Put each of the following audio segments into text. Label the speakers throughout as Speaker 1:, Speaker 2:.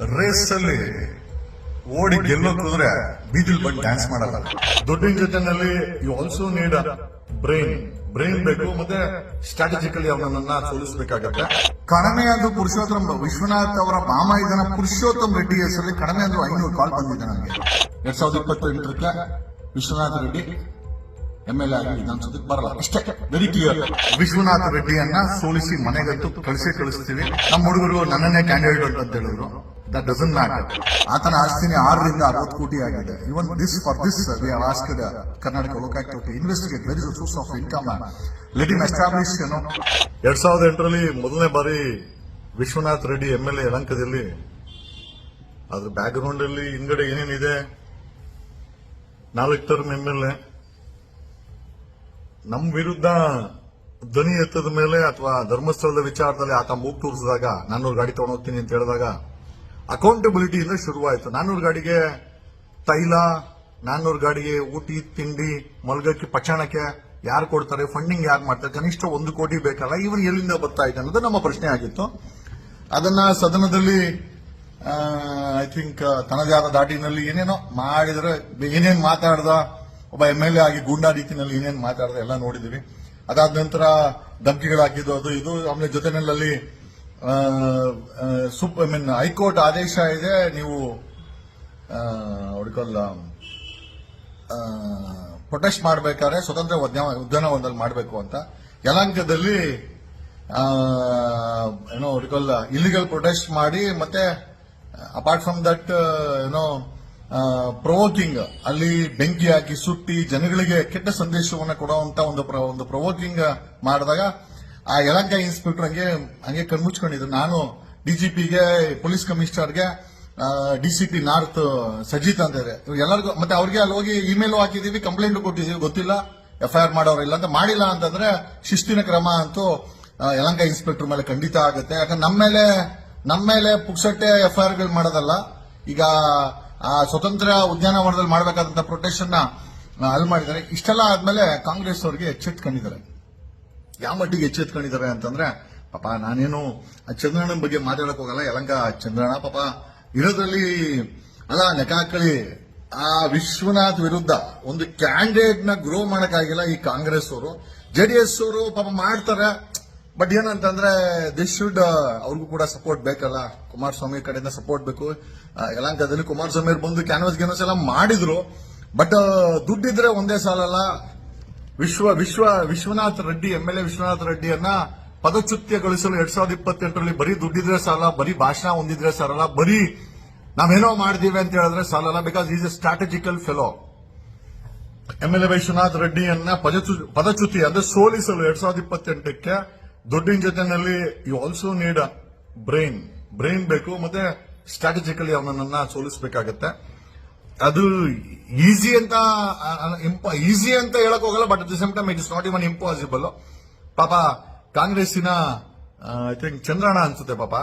Speaker 1: Race ಅಲ್ಲಿ ಓಡಿ ಗೆಲ್ಲೋ ಹೋದ್ರೆ ಬೀದಿಲ್ ಬಂದು ಡ್ಯಾನ್ಸ್ ಮಾಡಲ್ಲ. ದುಡ್ಡಿನ ಜೊತೆನಲ್ಲಿ you also need brain brain ಬೇಕು ಮತ್ತೆ ಸ್ಟ್ರಾಟಜಿಕಲಿ ಅವನನ್ನ ಸೋಲಿಸಬೇಕಾಗತ್ತೆ. ಕಡಿಮೆ ಅಂದು ಪುರುಷೋತ್ತಮ, ವಿಶ್ವನಾಥ್ ಅವರ ಮಾಮ ಇದನ್ನ ಪುರುಷೋತ್ತಮ್ ರೆಡ್ಡಿ ಹೆಸರಲ್ಲಿ ಕಡಿಮೆ ಅಂದ್ರು ಐನೂರು ಕಾಲ್ ಬಂದಿದೆ ನನಗೆ. ಎರಡ್ ಸಾವಿರದ ಇಪ್ಪತ್ತೆಂಟರಕ್ಕೆ Vishwanath Reddy. M L A ಆಗಿ ವಿಧಾನಸೌಧಕ್ಕೆ ಬರಲ್ಲ ಅಷ್ಟೇ. ವೆರಿ ಕ್ಲಿಯರ್ ವಿಶ್ವನಾಥ್ ರೆಡ್ಡಿಯನ್ನ ಸೋಲಿಸಿ ಮನೆಗತ್ತು ಕಳಿಸಿ ಕಳಿಸ್ತೀವಿ. ನಮ್ಮ ಹುಡುಗರು ನನ್ನನ್ನೇ ಕ್ಯಾಂಡಿಡೇಟ್ ಅಂತ ಹೇಳಿದ್ರು. ದಟ್ ಡಸನ್ ಮ್ಯಾಟರ್ ಆತನ ಆಸ್ತಿನಿ ಆರರಿಂದ ಅರವತ್ತು ಕೋಟಿ ಆಗಿದೆ. Even this for this we are asked Karnataka Lokayukta to investigate very source of income let in establish ಏನೋ ಎರಡ್ ಸಾವಿರದ ಎಂಟರಲ್ಲಿ ಮೊದಲನೇ ಬಾರಿ Vishwanath Reddy M L A ಯಲಂಕದಲ್ಲಿ ಅದ್ರ ಬ್ಯಾಕ್ ಗ್ರೌಂಡ್ ಅಲ್ಲಿ ಹಿಂದ್ಗಡೆ ಏನೇನಿದೆ? ನಾಲ್ಕು ಟರ್ಮ್ ಎಂ ಎಲ್ ಎ ನಮ್ ವಿರುದ್ಧ ಧ್ವನಿ ಎತ್ತದ ಮೇಲೆ ಅಥವಾ ಧರ್ಮಸ್ಥಳದ ವಿಚಾರದಲ್ಲಿ ಆತ ಮೂಗ್ ತೋರಿಸಿದಾಗ ನಾನ್ನೂರು ಗಾಡಿ ತಗೊಂಡು ಹೋಗ್ತೀನಿ ಅಂತ ಹೇಳಿದಾಗ ಅಕೌಂಟಬಿಲಿಟಿಯಿಂದ ಶುರುವಾಯಿತು. ನಾನ್ನೂರು ಗಾಡಿಗೆ ತೈಲ ನಾನ್ನೂರು ಗಾಡಿಗೆ ಊಟಿ, ತಿಂಡಿ, ಮಲ್ಗಕ್ಕೆ, ಪಚಾಣಕ್ಕೆ ಯಾರು ಕೊಡ್ತಾರೆ ಫಂಡಿಂಗ್ ಯಾರು ಮಾಡ್ತಾರೆ, ಕನಿಷ್ಠ ಒಂದು ಕೋಟಿ ಬೇಕಲ್ಲ ಇವನ್ ಎಲ್ಲಿಂದ ಬರ್ತಾ ಇದೆ ಅನ್ನೋದು ನಮ್ಮ ಪ್ರಶ್ನೆ ಆಗಿತ್ತು. ಅದನ್ನ ಸದನದಲ್ಲಿ ಐ ಥಿಂಕ್ ತನ್ನದೇ ಆದ ದಾಟಿನಲ್ಲಿ ಏನೇನೋ ಮಾಡಿದ್ರೆ, ಏನೇನು ಮಾತಾಡ್ದ ಒಬ್ಬ ಎಂ ಎಲ್ ಎ ಆಗಿ ಗೂಂಡಾ ರೀತಿಯಲ್ಲಿ ಏನೇನು ಮಾತಾಡಿದೆ ಎಲ್ಲ ನೋಡಿದೀವಿ. ಅದಾದ ನಂತರ ಧಮಕಿಗಳು ಅದು ಇದು, ಆಮೇಲೆ ಜೊತೆನಲ್ಲಿ ಸುಪ್, ಐ ಮೀನ್, ಹೈಕೋರ್ಟ್ ಆದೇಶ ಇದೆ, ನೀವು ಹುಡ್ಕಲ್ಲ ಪ್ರೊಟೆಸ್ಟ್ ಮಾಡಬೇಕಾದ್ರೆ ಸ್ವತಂತ್ರ ಉದ್ಯಾನ ಉದ್ಯಾನವನದಲ್ಲಿ ಮಾಡಬೇಕು ಅಂತ. ಯಲಾಂಕದಲ್ಲಿ ಏನೋ ಹುಡ್ಕಲ್ಲ ಇಲ್ಲಿಗಲ್ ಪ್ರೊಟೆಸ್ಟ್ ಮಾಡಿ ಮತ್ತೆ ಅಪಾರ್ಟ್ ಫ್ರಮ್ ದಟ್ ಏನೋ ಪ್ರೊವೋಕಿಂಗ್ ಅಲ್ಲಿ ಬೆಂಕಿ ಹಾಕಿ ಸುಟ್ಟಿ ಜನಗಳಿಗೆ ಕೆಟ್ಟ ಸಂದೇಶವನ್ನು ಕೊಡುವಂತ ಒಂದು ಒಂದು ಪ್ರವೋಕಿಂಗ್ ಮಾಡಿದಾಗ ಆ ಯಲಂಕ ಇನ್ಸ್ಪೆಕ್ಟರ್ ಹಂಗೆ ಹಂಗೆ ಕಣ್ಮುಚ್ಕೊಂಡಿದ್ರು. ನಾನು ಡಿಜಿಪಿಗೆ ಪೊಲೀಸ್ ಕಮಿಷನರ್ಗೆ ಪಿ ನಾರ್ತ್ ಸಜಿತ್ ಅಂತ ಇದೆ ಎಲ್ಲರಿಗೂ ಮತ್ತೆ ಅವ್ರಿಗೆ ಅಲ್ಲಿ ಹೋಗಿ ಇಮೇಲ್ ಹಾಕಿದೀವಿ ಕಂಪ್ಲೇಂಟ್ ಕೊಟ್ಟಿದೀವಿ. ಗೊತ್ತಿಲ್ಲ ಎಫ್ಐಆರ್ ಮಾಡೋರಿಲ್ಲ ಅಂತ. ಮಾಡಿಲ್ಲ ಅಂತಂದ್ರೆ ಶಿಸ್ತಿನ ಕ್ರಮ ಅಂತೂ ಯಲಂಕ ಇನ್ಸ್ಪೆಕ್ಟರ್ ಮೇಲೆ ಖಂಡಿತ ಆಗುತ್ತೆ. ಯಾಕಂದ್ರೆ ನಮ್ಮ ಮೇಲೆ ನಮ್ಮ ಮೇಲೆ ಪುಕ್ಸಟ್ಟೆ ಎಫ್ಐಆರ್ಗಳು ಮಾಡೋದಲ್ಲ. ಈಗ ಆ ಸ್ವತಂತ್ರ ಉದ್ಯಾನವನದಲ್ಲಿ ಮಾಡಬೇಕಾದಂತ ಪ್ರೊಟೆಕ್ಷನ್ನ ಆ, ಅಲ್ಲಿ ಮಾಡಿದ್ದಾರೆ. ಇಷ್ಟೆಲ್ಲ ಆದ್ಮೇಲೆ ಕಾಂಗ್ರೆಸ್ ಅವರಿಗೆ ಎಚ್ಚೆತ್ಕೊಂಡಿದ್ದಾರೆ. ಯಾವ ಮಟ್ಟಿಗೆ ಎಚ್ಚೆತ್ಕೊಂಡಿದ್ದಾರೆ ಅಂತಂದ್ರೆ ಪಾಪ ನಾನೇನು ಆ ಚಂದ್ರಣ್ಣನ ಬಗ್ಗೆ ಮಾತಾಡಕ್ ಹೋಗಲ್ಲ. ಯಲಂಕ ಚಂದ್ರಣ್ಣ ಪಾಪ ಇರೋದ್ರಲ್ಲಿ ಅಲ್ಲ ಲೆಕ್ಕ ಹಾಕಳಿ ಆ ವಿಶ್ವನಾಥ್ ವಿರುದ್ಧ ಒಂದು ಕ್ಯಾಂಡಿಡೇಟ್ನ ಗ್ರೋ ಮಾಡಕ್ಕಾಗಿಲ್ಲ ಈ ಕಾಂಗ್ರೆಸ್ ಅವರು. ಜೆಡಿಎಸ್ ಅವರು ಪಾಪ ಮಾಡ್ತಾರೆ. ಬಟ್ ಏನಂತಂದ್ರೆ ದಿಸ್ ಶುಡ್ ಅವ್ರಿಗೂ ಕೂಡ ಸಪೋರ್ಟ್ ಬೇಕಲ್ಲ. ಕುಮಾರಸ್ವಾಮಿ ಕಡೆಯಿಂದ ಸಪೋರ್ಟ್ ಬೇಕು. ಯಲಂಕಾದಲ್ಲಿ ಕುಮಾರಸ್ವಾಮಿ ಅವ್ರು ಬಂದು ಕ್ಯಾನ್ವಸ್ ಗ್ಯಾನ್ವಸ್ ಎಲ್ಲ ಮಾಡಿದ್ರು. ಬಟ್ ದುಡ್ಡಿದ್ರೆ ಒಂದೇ ಸಾಲಲ್ಲ. Vishwa Vishwa, Vishwanath Reddy M L A Vishwanath ರೆಡ್ಡಿಯನ್ನ ಪದಚ್ಯುತ್ಯಗೊಳಿಸಲು ಎರಡ್ ಸಾವಿರದ ಇಪ್ಪತ್ತೆಂಟರಲ್ಲಿ ಬರೀ ದುಡ್ಡಿದ್ರೆ ಸಾಲ ಬರೀ ಭಾಷಣ ಹೊಂದಿದ್ರೆ ಸಾಲಲ್ಲ, ಬರೀ ನಾವೇನೋ ಮಾಡಿದೀವಿ ಅಂತ ಹೇಳಿದ್ರೆ ಸಾಲಲ್ಲ because is a strategical fellow M L A Vishwanath ರೆಡ್ಡಿಯನ್ನ ಪದಚ್ಯು- ಪದಚ್ಯುತಿ ಅಂದ್ರೆ ಸೋಲಿಸಲು ಎರಡ್ ಸಾವಿರದ ಇಪ್ಪತ್ತೆಂಟಕ್ಕೆ ದುಡ್ಡಿನ ಜೊತೆನಲ್ಲಿ you also need brain brain ಬೇಕು, ಮತ್ತೆ ಸ್ಟ್ರಾಟಜಿಕಲಿ ಅವನನ್ನ ಸೋಲಿಸಬೇಕಾಗತ್ತೆ. ಅದು ಈಸಿ ಅಂತ ಈಸಿ ಅಂತ ಹೇಳಕ್ ಹೋಗಲ್ಲ but at the same time it is not even impossible ಪಾಪ, ಕಾಂಗ್ರೆಸ್ಸಿನ ಐ ಥಿಂಕ್ ಚಂದ್ರಣ್ಣ ಅನ್ಸುತ್ತೆ ಪಾಪ.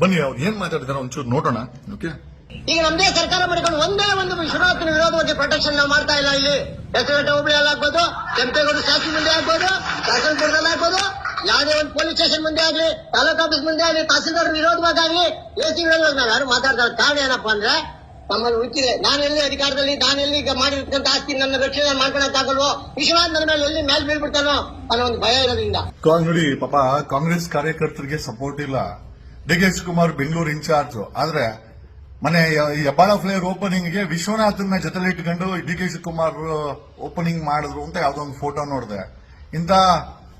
Speaker 1: ಬನ್ನಿ ಅವ್ರು ಏನ್ ಮಾತಾಡಿದಾರೆ ಒಂಚೂರು ನೋಡೋಣ. ಓಕೆ
Speaker 2: ಈಗ ನಮ್ದೇ ಸರ್ಕಾರ ಮಾಡಿಕೊಂಡು ಒಂದೇ ಒಂದು ವಿಶ್ವನಾಥನ ವಿರೋಧವಾಗಿ ಪ್ರೊಟೆಕ್ಷನ್ ನಾವು ಮಾಡ್ತಾ ಇಲ್ಲ ಇಲ್ಲಿ. ಹೆಸರುಘಟ್ಟ ಹೋಬಳಿಯಲ್ಲಿ ಆಗ್ಬೋದು, ಕೆಂಪೇಗೌಡ ಶಾಸನ ಮುಂದೆ ಆಗ್ಬೋದು ಶಾಸನಪುರದಲ್ಲಿ ಆಗ್ಬೋದು, ಯಾವುದೇ ಒಂದು ಪೊಲೀಸ್ ಸ್ಟೇಷನ್ ಮುಂದೆ ಆಗ್ಲಿ, ತಾಲೂಕ್ ಆಫೀಸ್ ಮುಂದೆ ಆಗಲಿ, ತಹಸೀಲ್ದಾರ್ ವಿರೋಧವಾಗಿ ಎಸಿ ವಿರೋಧವಾಗಿ ನಾವು ಯಾರು ಮಾತಾಡ್ತಾರೆ, ಕಾರಣ ಏನಪ್ಪಾ ಅಂದ್ರೆ ನಮ್ಮಲ್ಲಿ ಉಚ್ಚಿದೆ ನಾನು ಎಲ್ಲಿ ಅಧಿಕಾರದಲ್ಲಿ, ನಾನು ಎಲ್ಲಿ ಮಾಡಿರ್ತಕ್ಕಂಥ ಆಸ್ತಿ ನನ್ನ ರಕ್ಷಣೆ ಮಾಡ್ಕೊಳಕ್ಕಾಗಲ್ವೋ ವಿಶ್ವನಾಥ್ ನನ್ನ ಮೇಲೆ ಎಲ್ಲಿ ಮ್ಯಾಲ್ ಬೀಳ್ಬಿಡ್ತಾನೋ ಅನ್ನೋ ಒಂದು ಭಯ ಇರೋದ್ರಿಂದ.
Speaker 1: ನೋಡಿ, ಪಾಪ ಕಾಂಗ್ರೆಸ್ ಕಾರ್ಯಕರ್ತರಿಗೆ ಸಪೋರ್ಟ್ ಇಲ್ಲ. D K Shivakumar Bengaluru incharge ಆದ್ರೆ ಮನೆ ಹೆಬ್ಬಾಳ ಫ್ಲೇವರ್ ಓಪನಿಂಗ್ಗೆ ವಿಶ್ವನಾಥನ್ನ ಜೊತೆಲಿ ಇಟ್ಕೊಂಡು ಡಿ ಕೆ ಶಿವಕುಮಾರ್ ಓಪನಿಂಗ್ ಮಾಡಿದ್ರು ಅಂತ ಯಾವ್ದೋ ಒಂದು ಫೋಟೋ ನೋಡಿದೆ. ಇಂತ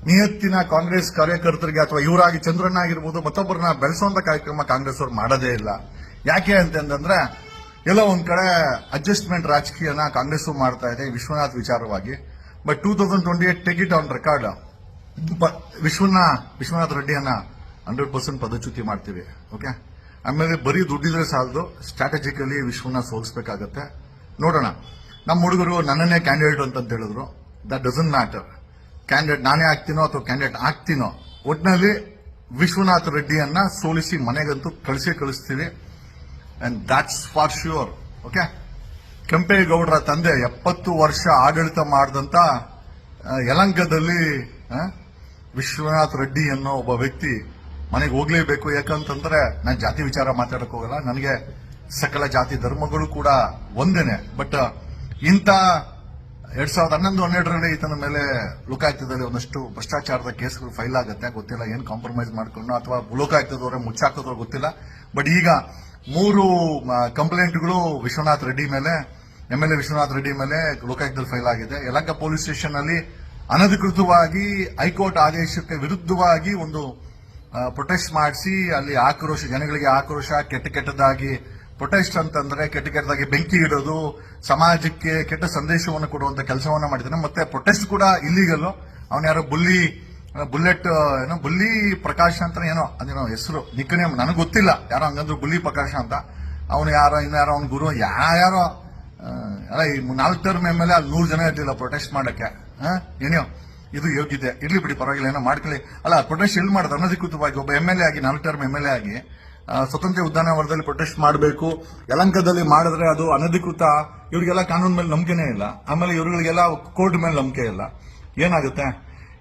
Speaker 1: ನಿಯತ್ತಿನ ಕಾಂಗ್ರೆಸ್ ಕಾರ್ಯಕರ್ತರಿಗೆ ಅಥವಾ ಇವರಾಗಿ ಚಂದ್ರಣ್ಣ ಆಗಿರ್ಬೋದು, ಮತ್ತೊಬ್ಬರನ್ನ ಬೆಳೆಸುವಂತ ಕಾರ್ಯಕ್ರಮ ಕಾಂಗ್ರೆಸ್ ಅವರು ಮಾಡದೇ ಇಲ್ಲ. ಯಾಕೆ ಅಂತಂದ್ರೆ, ಎಲ್ಲೋ ಒಂದ್ ಕಡೆ ಅಡ್ಜಸ್ಟ್ಮೆಂಟ್ ರಾಜಕೀಯನ ಕಾಂಗ್ರೆಸ್ ಮಾಡ್ತಾ ಇದೆ, ವಿಶ್ವನಾಥ್ ವಿಚಾರವಾಗಿ. But two thousand twenty eight take it on record ವಿಶ್ವನ Vishwanath ರೆಡ್ಡಿಯನ್ನ ಹಂಡ್ರೆಡ್ ಪರ್ಸೆಂಟ್ ಪದಚ್ಯುತಿ ಮಾಡ್ತೀವಿ ಓಕೆ ಆಮೇಲೆ ಬರೀ ದುಡ್ಡಿದ್ರೆ ಸಾಲದು ಸ್ಟ್ರಾಟಜಿಕಲಿ ವಿಶ್ವನ ಸೋಲಿಸಬೇಕಾಗತ್ತೆ. ನೋಡೋಣ, ನಮ್ಮ ಹುಡುಗರು ನನ್ನನ್ನೇ ಕ್ಯಾಂಡಿಡೇಟ್ ಅಂತ ಹೇಳಿದ್ರು. ದಟ್ ಡಸನ್ ಮ್ಯಾಟರ್ ಕ್ಯಾಂಡಿಡೇಟ್ ನಾನೇ ಆಗ್ತೀನೋ ಅಥವಾ ಕ್ಯಾಂಡಿಡೇಟ್ ಆಗ್ತೀನೋ ಒಟ್ಟಿನಲ್ಲಿ ವಿಶ್ವನಾಥ್ ರೆಡ್ಡಿಯನ್ನ ಸೋಲಿಸಿ ಮನೆಗಂತೂ ಕಳಿಸಿ ಕಳಿಸ್ತೀವಿ. And that's for sure okay ಕೆಂಪೇಗೌಡರ ತಂದೆ ಎಪ್ಪತ್ತು ವರ್ಷ ಆಡಳಿತ ಮಾಡಿದಂತ ಯಲಂಕದಲ್ಲಿ ವಿಶ್ವನಾಥ್ ರೆಡ್ಡಿ ಅನ್ನೋ ಒಬ್ಬ ವ್ಯಕ್ತಿ ಮನೆಗೆ ಹೋಗ್ಲೇಬೇಕು, ಯಾಕಂತಂದ್ರೆ ನಾನು ಜಾತಿ ವಿಚಾರ ಮಾತಾಡಕ್ ಹೋಗಲ್ಲ. ನನಗೆ ಸಕಲ ಜಾತಿ ಧರ್ಮಗಳು ಕೂಡ ಒಂದೇನೆ. ಬಟ್ ಇಂಥ ಎರಡ್ ಸಾವಿರದ ಹನ್ನೊಂದು, ಹನ್ನೆರಡರಲ್ಲಿ ಈತನ ಮೇಲೆ ಲೋಕಾಯುಕ್ತದಲ್ಲಿ ಒಂದಷ್ಟು ಭ್ರಷ್ಟಾಚಾರದ ಕೇಸ್ಗಳು ಫೈಲ್ ಆಗುತ್ತೆ. ಗೊತ್ತಿಲ್ಲ ಏನ್ ಕಾಂಪ್ರಮೈಸ್ ಮಾಡ್ಕೊಂಡು ಅಥವಾ ಲೋಕಾಯುಕ್ತದವ್ರೆ ಮುಚ್ಚಾಕೋದ್ರ ಗೊತ್ತಿಲ್ಲ. ಬಟ್ ಈಗ ಮೂರು ಕಂಪ್ಲೇಂಟ್ಗಳು ವಿಶ್ವನಾಥ್ ರೆಡ್ಡಿ ಮೇಲೆ M L A Vishwanath Reddy ಮೇಲೆ ಲೋಕಾಯುಕ್ತದಲ್ಲಿ ಫೈಲ್ ಆಗಿದೆ. ಯಲಹಂಕ ಪೊಲೀಸ್ ಸ್ಟೇಷನ್ ಅಲ್ಲಿ ಅನಧಿಕೃತವಾಗಿ ಹೈಕೋರ್ಟ್ ಆದೇಶಕ್ಕೆ ವಿರುದ್ಧವಾಗಿ ಒಂದು ಪ್ರೊಟೆಸ್ಟ್ ಮಾಡಿಸಿ, ಅಲ್ಲಿ ಆಕ್ರೋಶ, ಜನಗಳಿಗೆ ಆಕ್ರೋಶ, ಕೆಟ್ಟ ಕೆಟ್ಟದಾಗಿ ಪ್ರೊಟೆಸ್ಟ್ ಅಂತಂದ್ರೆ, ಕೆಟ್ಟ ಕೆಟ್ಟದಾಗಿ ಬೆಂಕಿ ಇಡೋದು, ಸಮಾಜಕ್ಕೆ ಕೆಟ್ಟ ಸಂದೇಶವನ್ನು ಕೊಡುವಂತ ಕೆಲಸವನ್ನ ಮಾಡಿದ್ದಾನೆ ಮತ್ತೆ ಪ್ರೊಟೆಸ್ಟ್ ಕೂಡ ಇಲ್ಲಿಗಲ್ಲು ಅವನ ಯಾರೋ ಬುಲ್ಲಿ ಬುಲೆಟ್, ಏನೋ ಬುಲ್ಲಿ ಪ್ರಕಾಶ್ ಅಂತ ಏನೋ, ಅದೇನೋ ಹೆಸರು ನಿಕ್ಕನೆ ನನಗೆ ಗೊತ್ತಿಲ್ಲ. ಯಾರೋ ಹಂಗಂದ್ರು ಬುಲ್ಲಿ ಪ್ರಕಾಶ ಅಂತ. ಅವನು ಯಾರೋ ಇನ್ಯಾರೋ ಅವ್ನ ಗುರು ಯಾರೋ ಅಲ್ಲ ಈ ನಾಲ್ಕು ಟರ್ಮ್ ಎಂ ಎಲ್ ಅಲ್ಲಿ ನೂರು ಜನ ಇರಲಿಲ್ಲ ಪ್ರೊಟೆಸ್ಟ್ ಮಾಡಕ್ಕೆ? ಏನೋ ಇದು ಯೋಗ್ಯತೆ. ಇರ್ಲಿ ಬಿಡಿ, ಪರವಾಗಿಲ್ಲ, ಏನೋ ಮಾಡ್ಕೊಳ್ಳಿ. ಅಲ್ಲ ಪ್ರೊಟೆಸ್ಟ್ ಎಲ್ಲಿ ಮಾಡೋದು ಅನಧಿಕೃತವಾಗಿ ಒಬ್ಬ ಎಂ ಎಲ್ ಎ ಆಗಿ, ನಾಲ್ಕು ಟರ್ಮ್ ಎಂ ಎಲ್ ಎ ಆಗಿ ಸ್ವತಂತ್ರ ಉದ್ಯಾನವನದಲ್ಲಿ ಪ್ರೊಟೆಸ್ಟ್ ಮಾಡಬೇಕು. ಯಲಂಕದಲ್ಲಿ ಮಾಡಿದ್ರೆ ಅದು ಅನಧಿಕೃತ, ಇವರಿಗೆಲ್ಲ ಕಾನೂನು ಮೇಲೆ ನಂಬಿಕೆನೇ ಇಲ್ಲ. ಆಮೇಲೆ ಇವರುಗಳಿಗೆಲ್ಲ ಕೋರ್ಟ್ ಮೇಲೆ ನಂಬಿಕೆ ಇಲ್ಲ. ಏನಾಗುತ್ತೆ?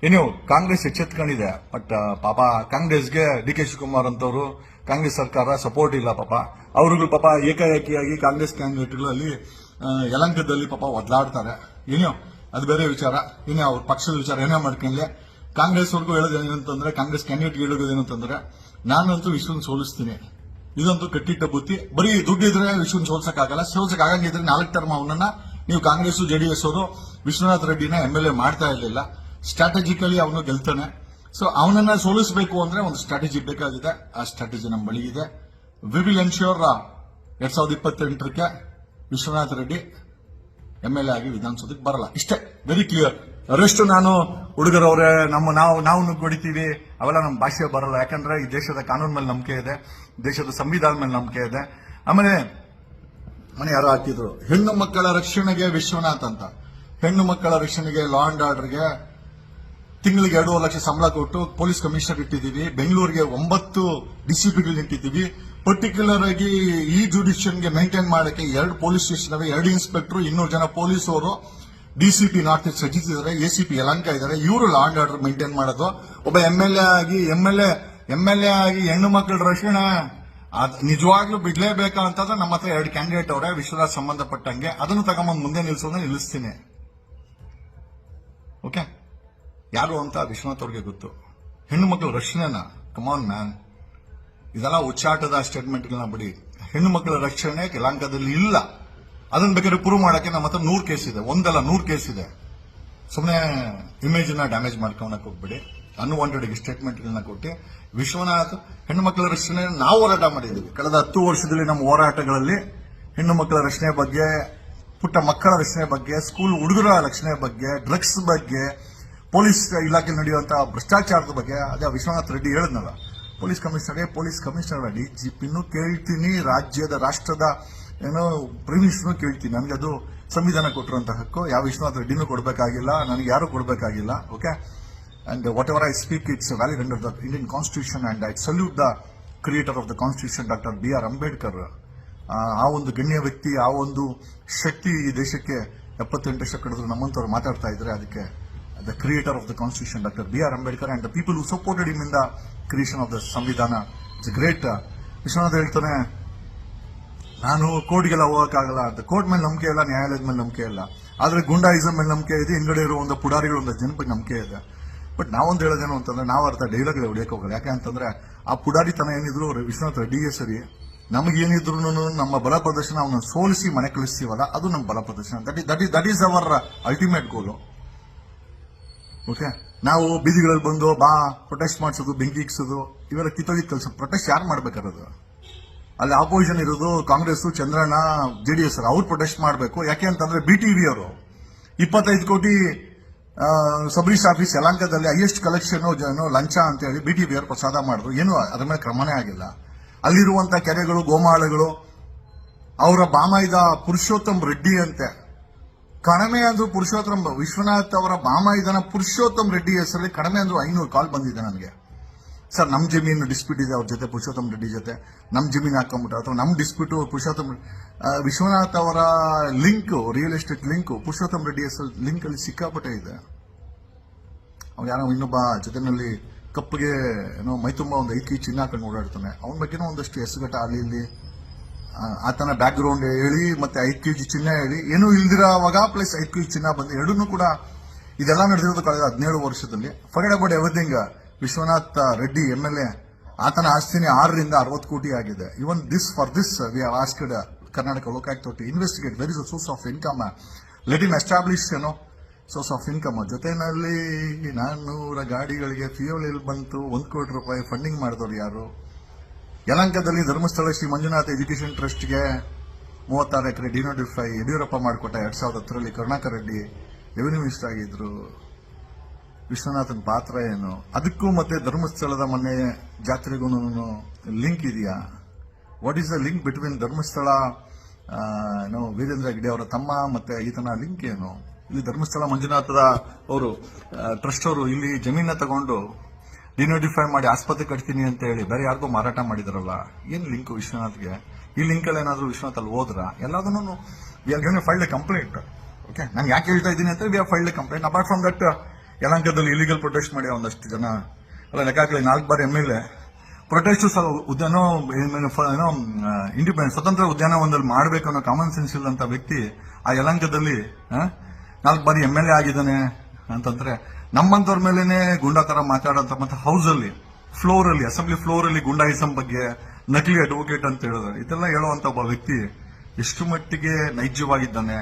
Speaker 1: ಏನು ಕಾಂಗ್ರೆಸ್ ಎಚ್ಚೆತ್ಕೊಂಡಿದೆ. ಬಟ್ ಪಾಪ ಕಾಂಗ್ರೆಸ್ಗೆ ಡಿ ಕೆ ಶಿವಕುಮಾರ್ ಅಂತವರು, ಕಾಂಗ್ರೆಸ್ ಸರ್ಕಾರ ಸಪೋರ್ಟ್ ಇಲ್ಲ ಪಾಪ. ಅವರುಗಳು ಪಾಪ ಏಕಾಏಕಿಯಾಗಿ ಕಾಂಗ್ರೆಸ್ ಕ್ಯಾಂಡಿಡೇಟ್ಗಳಲ್ಲಿ ಯಲಂಕದಲ್ಲಿ ಪಾಪ ಒದ್ಲಾಡ್ತಾರೆ ಏನೋ ಅದು ಬೇರೆ ವಿಚಾರ. ಇನ್ನೇ ಅವ್ರ ಪಕ್ಷದ ವಿಚಾರ ಏನೇ ಮಾಡ್ಕೊಂಡ್ಲೆ, ಕಾಂಗ್ರೆಸ್ ಅವ್ರಿಗೂ ಹೇಳೋದು ಏನಂತಂದ್ರೆ, ಕಾಂಗ್ರೆಸ್ ಕ್ಯಾಂಡಿಡೇಟ್ ಹೇಳೋದು ಏನಂತಂದ್ರೆ, ನಾನಂತೂ ವಿಶ್ವನ ಸೋಲಿಸ್ತೀನಿ. ಇದಂತೂ ಕಟ್ಟಿಟ್ಟ ಬುತ್ತಿ ಬರೀ ದುಡ್ಡಿದ್ರೆ ವಿಶ್ವನ್ ಸೋಲ್ಸಕ್ ಆಗಲ್ಲ ಸೋಲ್ಸಕ್ ಆಗಂಗಿದ್ರೆ ನಾಲ್ಕು ಟರ್ಮ್ ಅವನನ್ನ ನೀವು ಕಾಂಗ್ರೆಸ್ ಜೆಡಿಎಸ್ ಅವರು ವಿಶ್ವನಾಥ್ ರೆಡ್ಡಿನ ಎಂ ಎಲ್ ಎ ಮಾಡ್ತಾ ಇರಲಿಲ್ಲ. ಸ್ಟ್ರಾಟಜಿಕಲಿ ಅವನು ಗೆಲ್ತಾನೆ. ಸೊ ಅವನನ್ನ ಸೋಲಿಸಬೇಕು ಅಂದ್ರೆ ಒಂದು ಸ್ಟ್ರಾಟಜಿ ಬೇಕಾಗಿದೆ. ಆ ಸ್ಟ್ರಾಟಜಿ ನಮ್ಮ ಬಳಿ ಇದೆ. ವಿ ವಿಲ್ ಎನ್ಶ್ಯೂರ್ ಎರಡ್ ಸಾವಿರದ ಇಪ್ಪತ್ತೆಂಟಕ್ಕೆ Vishwanath Reddy M L A ಆಗಿ ವಿಧಾನಸೌಧಕ್ಕೆ ಬರಲ್ಲ. ಇಷ್ಟೇ ವೆರಿ ಕ್ಲಿಯರ್ ಅರೆಸ್ಟ್ ನಾನು ಹುಡುಗರವ್ರೆ ನಮ್ಮ ನಾವು ನಾವು ನುಗ್ಗೊಡಿತೀವಿ, ಅವೆಲ್ಲ ನಮ್ಮ ಭಾಷೆ ಬರಲ್ಲ. ಯಾಕಂದ್ರೆ ಈ ದೇಶದ ಕಾನೂನು ಮೇಲೆ ನಂಬಿಕೆ ಇದೆ, ದೇಶದ ಸಂವಿಧಾನ ಮೇಲೆ ನಂಬಿಕೆ ಇದೆ. ಆಮೇಲೆ, ಮನೆ ಯಾರೋ ಹಾಕಿದ್ರು, ಹೆಣ್ಣು ಮಕ್ಕಳ ರಕ್ಷಣೆಗೆ ವಿಶ್ವನಾಥ್ ಅಂತ. ಹೆಣ್ಣು ಮಕ್ಕಳ ರಕ್ಷಣೆಗೆ ಲಾ ಅಂಡ್ ಆರ್ಡರ್ಗೆ ತಿಂಗಳಿಗೆ ಎರಡೂವರೆ ಲಕ್ಷ ಸಂಬಳ ಕೊಟ್ಟು ಪೊಲೀಸ್ ಕಮಿಷನರ್ ಇಟ್ಟಿದ್ದೀವಿ. ಬೆಂಗಳೂರಿಗೆ ಒಂಬತ್ತು ಡಿಸಿಪಿಗಳು ಇಟ್ಟಿದ್ದೀವಿ. ಪರ್ಟಿಕ್ಯುಲರ್ ಆಗಿ ಈ ಜುಡಿಷನ್ಗೆ ಮೇಂಟೈನ್ ಮಾಡಕ್ಕೆ ಎರಡು ಪೊಲೀಸ್ ಸ್ಟೇಷನ್ ಅವೆ ಎರಡು ಇನ್ಸ್ಪೆಕ್ಟರ್ ಇನ್ನೂರು ಜನ ಪೊಲೀಸ್ ಅವರು. ಡಿಸಿಪಿ ನಾರ್ತ್ ಈಸ್ಟ್ ಸಜಿತ್ ಇದ್ದಾರೆ ಪಿ ಯಲಂಕ ಇದ್ದಾರೆ ಇವರು ಲಾ ಅಂಡ್ ಆರ್ಡರ್ ಮೇಂಟೈನ್ ಮಾಡೋದು. ಒಬ್ಬ ಎಂ ಎಲ್ ಎ ಆಗಿ M L A M L A ಆಗಿ ಹೆಣ್ಣು ಮಕ್ಕಳ ರಕ್ಷಣೆ. ಅದು ನಿಜವಾಗ್ಲೂ ಬಿಡ್ಲೇಬೇಕಾ ಅಂತಂದ್ರೆ ನಮ್ಮ ಹತ್ರ ಎರಡು ಕ್ಯಾಂಡಿಡೇಟ್ ಅವರೇ ವಿಶ್ವರಾಜ್ ಸಂಬಂಧಪಟ್ಟಂಗೆ. ಅದನ್ನು ತಗೊಂಬಂದು ಮುಂದೆ ನಿಲ್ಸೋದನ್ನ ನಿಲ್ಲಿಸ್ತೀನಿ. ಓಕೆ ಯಾರು ಅಂತ ವಿಶ್ವನಾಥ್ ಅವ್ರಿಗೆ ಗೊತ್ತು. ಹೆಣ್ಣು ಮಕ್ಕಳ ರಕ್ಷಣೆನ. ಕಮಾನ್ ಮ್ಯಾನ್ ಇದೆಲ್ಲ ಉಚ್ಚಾಟದ ಸ್ಟೇಟ್ಮೆಂಟ್ಗಳನ್ನ ಬಿಡಿ. ಹೆಣ್ಣು ಮಕ್ಕಳ ರಕ್ಷಣೆ ಕೆಲಾಂಕದಲ್ಲಿ ಇಲ್ಲ. ಅದನ್ನ ಬೇಕಾದ್ರೆ ಪ್ರೂವ್ ಮಾಡಕ್ಕೆ ನಮ್ಮ ಹತ್ರ ನೂರು ಕೇಸ್ ಇದೆ. ಒಂದಲ್ಲ, ನೂರು ಕೇಸ್ ಇದೆ. ಸುಮ್ಮನೆ ಇಮೇಜ್ನ ಡ್ಯಾಮೇಜ್ ಮಾಡ್ಕೊಳಕ್ ಹೋಗ್ಬಿಡಿ. ಅನ್ವಾಂಟೆಡ್ ಸ್ಟೇಟ್ಮೆಂಟ್ಗಳನ್ನ ಕೊಟ್ಟು ವಿಶ್ವನಾಥ್ ಹೆಣ್ಣು ಮಕ್ಕಳ ರಕ್ಷಣೆ ನಾವು ಹೋರಾಟ ಮಾಡಿದ್ದೀವಿ. ಕಳೆದ ಹತ್ತು ವರ್ಷದಲ್ಲಿ ನಮ್ಮ ಹೋರಾಟಗಳಲ್ಲಿ ಹೆಣ್ಣು ಮಕ್ಕಳ ರಕ್ಷಣೆ ಬಗ್ಗೆ, ಪುಟ್ಟ ಮಕ್ಕಳ ರಕ್ಷಣೆ ಬಗ್ಗೆ ಸ್ಕೂಲ್ ಹುಡುಗರ ರಕ್ಷಣೆ ಬಗ್ಗೆ ಡ್ರಗ್ಸ್ ಬಗ್ಗೆ ಪೊಲೀಸ್ ಇಲಾಖೆ ನಡೆಯುವಂತಹ ಭ್ರಷ್ಟಾಚಾರದ ಬಗ್ಗೆ ಅದೇ ವಿಶ್ವನಾಥ್ ರೆಡ್ಡಿ ಹೇಳಿದ್ನಲ್ಲ. Police commissioner police commissioner D G ಪಿನೂ ಕೇಳ್ತೀನಿ, ರಾಜ್ಯದ, ರಾಷ್ಟ್ರದ ಏನೋ ಪ್ರಮಿಷನು ಕೇಳ್ತೀನಿ. ನನಗೆ ಅದು ಸಂವಿಧಾನ ಕೊಟ್ಟಿರುವಂತ ಹಕ್ಕು ಯಾವ ವಿಷ್ಣು ಅದ್ರ ಡಿನ್ನು ಕೊಡಬೇಕಾಗಿಲ್ಲ, ನನಗೆ ಯಾರು ಕೊಡಬೇಕಾಗಿಲ್ಲ, okay? And whatever I speak it's valid under the Indian constitution and I salute the creator of the constitution doctor B R Ambedkar ಆ ಆ ಒಂದು ಗಣ್ಯ ವ್ಯಕ್ತಿ, ಆ ಒಂದು ಶಕ್ತಿ ಈ ದೇಶಕ್ಕೆ ಎಪ್ಪತ್ತೆಂಟು ವರ್ಷ ಕಡಿದ್ರು ನಮ್ಮಂತವ್ರು ಮಾತಾಡ್ತಾ ಇದ್ರೆ ಅದಕ್ಕೆ the creator of the constitution doctor B R Ambedkar and the people who supported him in the creation of the ಸಂವಿಧಾನ ಇಟ್ಸ್ ಗ್ರೇಟ್ ವಿಶ್ವನಾಥ್ ಹೇಳ್ತಾನೆ, ನಾನು ಕೋರ್ಟ್ಗೆಲ್ಲ ಹೋಗೋಕ್ಕಾಗಲ್ಲ ಅಂತ. ಕೋರ್ಟ್ ಮೇಲೆ ನಂಬಿಕೆ ಇಲ್ಲ, ನ್ಯಾಯಾಲಯದ ಮೇಲೆ ನಂಬಿಕೆ ಇಲ್ಲ. ಆದರೆ ಗುಂಡಾಯಿಸಂ ಮೇಲೆ ನಂಬಿಕೆ ಇದೆ, ಹಿಂಗಡೆ ಇರೋ ಒಂದು ಪುಡಾರಿಗಳು ಒಂದು ಜನಪದ ನಂಬಿಕೆ ಇದೆ. ಬಟ್ ನಾವೊಂದು ಹೇಳೋದೇನು ಅಂತಂದ್ರೆ, ನಾವು ಅರ್ಥ ಡೈಲಾಗ್ ಹೊಡಿಯಕ್ಕೆ ಹೋಗಲ್ಲ. ಯಾಕೆ ಅಂತಂದ್ರೆ, ಆ ಪುಡಾರಿತನ ಏನಿದ್ರು ವಿಶ್ವನಾಥ್ ರೆಡ್ಡಿಗೆ ಸರಿ ನಮಗೇನಿದ್ರು ನಮ್ಮ ಬಲ ಪ್ರದರ್ಶನ ಅವನ್ನ ಸೋಲಿಸಿ ಮನೆ ಕಳಿಸ್ತೀವಲ್ಲ, ಅದು ನಮ್ಮ ಬಲ ಪ್ರದರ್ಶನ. That is that is our ultimate goal okay ನಾವು ಬೀದಿಗಳಲ್ಲಿ ಬಂದು, ಬಾ ಪ್ರೊಟೆಸ್ಟ್ ಮಾಡಿಸೋದು, ಬೆಂಕಿ ಇಕ್ಸೋದು ಇವೆಲ್ಲ ಕಿತ್ತೋಗಿ ಕೆಲಸ ಪ್ರೊಟೆಸ್ಟ್ ಯಾರು ಮಾಡ್ಬೇಕಾರದು ಅಲ್ಲಿ ಆಪೋಸಿಷನ್ ಇರೋದು Congress, Chandranna, J D S ಅವ್ರು ಪ್ರೊಟೆಸ್ಟ್ ಮಾಡಬೇಕು. ಯಾಕೆ ಅಂತಂದ್ರೆ ಬಿ ಟಿ ವಿ ಅವರು. ಇಪ್ಪತ್ತೈದು ಕೋಟಿ ಸಬ್ರೀಸ್ ಆಫೀಸ್ ಯಲಾಂಕದಲ್ಲಿ ಹೈಯೆಸ್ಟ್ ಕಲೆಕ್ಷನ್ ಲಂಚ ಅಂತ ಹೇಳಿ ಬಿ ಟಿ ವಿ ಅವರು ಪ್ರಸಾದ ಮಾಡಿದ್ರು. ಏನು, ಅದ್ರ ಮೇಲೆ ಕ್ರಮನೇ ಆಗಿಲ್ಲ. ಅಲ್ಲಿರುವಂತ ಕೆರೆಗಳು, ಗೋಮಾಳಗಳು, ಅವರ ಬಾಮೈದ ಪುರುಷೋತ್ತಮ್ ರೆಡ್ಡಿ ಅಂತೆ. ಕಡಿಮೆ ಅಂದ್ರು ಪುರುಷೋತ್ತಮ್, ವಿಶ್ವನಾಥ್ ಅವರ ಬಾಮೈದನ ಪುರುಷೋತ್ತಮ್ ರೆಡ್ಡಿ ಹೆಸರಲ್ಲಿ ಕಡಿಮೆ ಅಂದ್ರು ಐನೂರು ಕಾಲ್ ಬಂದಿದೆ ನನಗೆ. ಸರ್ ನಮ್ಮ ಜಮೀನು ಡಿಸ್ಪ್ಯೂಟ್ ಇದೆ, ಅವ್ರ ಜೊತೆ ಪುರುಷೋತ್ತಮ್ ರೆಡ್ಡಿ ಜೊತೆ. ನಮ್ಮ ಜಮೀನು ಹಾಕೊಂಡ್ಬಿಟ್ರೆ ಅಥವಾ ನಮ್ಮ ಡಿಸ್ಪ್ಯೂಟ್ ಪುರುಷೋತ್ತಮ್ ವಿಶ್ವನಾಥ್ ಅವರ link real estate link Purushottam Reddy ಹೆಸರು ಲಿಂಕ್ ಅಲ್ಲಿ ಸಿಕ್ಕಾಪಟ್ಟೆ ಇದೆ. ಅವ್ನು ಯಾರೋ ಇನ್ನೊಬ್ಬ ಜೊತೆನಲ್ಲಿ ಕಪ್ಪಿಗೆ ಏನೋ ಮೈತುಂಬ ಒಂದು ಐದು ಕೈ ಚಿನ್ನ ಹಾಕೊಂಡು ಓಡಾಡ್ತಾನೆ. ಅವನ ಬಗ್ಗೆನೂ ಒಂದಷ್ಟು ಹೆಸರುಘಟ್ಟ ಅಲ್ಲಿ ಇಲ್ಲಿ ಆತನ ಬ್ಯಾಕ್ ಗ್ರೌಂಡ್ ಹೇಳಿ, ಮತ್ತೆ ಐದು ಕೆಜಿ ಚಿನ್ನ ಹೇಳಿ, ಏನೂ ಇಲ್ದಿರೋವಾಗ ಪ್ಲಸ್ ಐದು ಕೆಜಿ ಚಿನ್ನ ಬಂದು ಎರಡನ್ನೂ ಕೂಡ ಇದೆಲ್ಲ ನಡೆದಿರೋದು ಕಳೆದ ಹದಿನೇಳು ವರ್ಷದಲ್ಲಿ. Forget about everything Vishwanath Reddy M L A ಆತನ ಆಸ್ತಿನೇ ಆರರಿಂದ ಅರವತ್ತು ಕೋಟಿ ಆಗಿದೆ. Even this for this we are asked Karnataka Lokayukta to investigate where is a source of income let in establish ಏನೋ ಸೋರ್ಸ್ ಆಫ್ ಇನ್ಕಮ್ ಜೊತೆನಲ್ಲಿ ನಾನ್ನೂರ ಗಾಡಿಗಳಿಗೆ fuel ಎಲ್ಲಿ ಬಂತು, ಒಂದು ಕೋಟಿ ರೂಪಾಯಿ ಫಂಡಿಂಗ್ ಮಾಡಿದವರು ಯಾರು? ಯಲಂಕದಲ್ಲಿ ಧರ್ಮಸ್ಥಳ ಶ್ರೀ ಮಂಜುನಾಥ ಎಜುಕೇಶನ್ ಟ್ರಸ್ಟ್ಗೆ ಮೂವತ್ತಾರು ಎಕರೆ ಡಿನೋಟಿಫೈ ಯಡಿಯೂರಪ್ಪ ಮಾಡಿಕೊಟ್ಟ ಎರಡ್ ಸಾವಿರದ ಹತ್ತರಲ್ಲಿ ಕರುಣಾಕರ್ ರೆಡ್ಡಿ ರೆವಿನ್ಯೂ ಮಿನಿಸ್ಟರ್ ಆಗಿದ್ರು. ವಿಶ್ವನಾಥನ್ ಪಾತ್ರ ಏನು? ಅದಕ್ಕೂ ಮತ್ತೆ ಧರ್ಮಸ್ಥಳದ ಮೊನ್ನೆ ಜಾತ್ರೆಗೂ ಲಿಂಕ್ ಇದೆಯಾ? What is the link between Dharmasthala ಏನು ವೀರೇಂದ್ರ ಹೆಗ್ಡೆ ಅವರ ತಮ್ಮ ಮತ್ತೆ ಈತನ ಲಿಂಕ್ ಏನು? ಇಲ್ಲಿ ಧರ್ಮಸ್ಥಳ ಮಂಜುನಾಥದ ಅವರು ಟ್ರಸ್ಟ್ ಅವರು ಇಲ್ಲಿ ಜಮೀನ ತಗೊಂಡು ಡಿನೋಟಿಫೈ ಮಾಡಿ ಆಸ್ಪತ್ರೆ ಕಟ್ತೀನಿ ಅಂತ ಹೇಳಿ ಬೇರೆ ಯಾರಿಗೂ ಮಾರಾಟ ಮಾಡಿದಾರಲ್ಲ, ಏನು ಲಿಂಕ್ ವಿಶ್ವನಾಥ್ಗೆ? ಈ ಲಿಂಕ್ ಅಲ್ಲಿ ಏನಾದ್ರು ವಿಶ್ವನಾಥ್ ಅಲ್ಲಿ ಹೋದ್ರ? ಎಲ್ಲದನ್ನು we are given filed complaint okay ನಾನು ಯಾಕೆ ಹೇಳ್ತಾ ಇದ್ದೀನಿ ಅಂತ we are filed complaint apart from that ಯಲಂಕದಲ್ಲಿ illegal protest ಮಾಡಿ ಒಂದಷ್ಟು ಜನ. ಅಲ್ಲ ಲೆಕ್ಕಾಕಲಿ ನಾಲ್ಕು ಬಾರಿ ಎಂ ಎಲ್ ಎ ಪ್ರೊಟೆಸ್ಟ್ ಉದ್ಯಾನ, ಏನೋ ಇಂಡಿಪೆಂಡೆನ್ಸ್ ಸ್ವತಂತ್ರ ಉದ್ಯಾನವನದಲ್ಲಿ ಮಾಡಬೇಕು ಅನ್ನೋ ಕಾಮನ್ ಸೆನ್ಸ್ ಇಲ್ಲಂತ ವ್ಯಕ್ತಿ ಆ ಯಲಂಕದಲ್ಲಿ ನಾಲ್ಕು ಬಾರಿ ಎಂ ಎಲ್ ಎ ಆಗಿದ್ದಾನೆ ಅಂತಂದ್ರೆ ನಮ್ಮಂತವ್ರ ಮೇಲೇನೆ ಗುಂಡಾ ತರ ಮಾತಾಡೋಂತ ಮತ್ತೆ ಹೌಸ್ ಅಲ್ಲಿ ಫ್ಲೋರ್ ಅಲ್ಲಿ ಅಸೆಂಬ್ಲಿ ಫ್ಲೋರ್ ಅಲ್ಲಿ ಗುಂಡಾಯಿಸಂ ಬಗ್ಗೆ ನಕಲಿ ಅಡ್ವೊಕೇಟ್ ಅಂತ ಹೇಳಿದ್ರೆ. ಇದೆಲ್ಲ ಹೇಳುವಂತ ಒಬ್ಬ ವ್ಯಕ್ತಿ ಎಷ್ಟು ಮಟ್ಟಿಗೆ ನೈಜವಾಗಿದ್ದಾನೆ,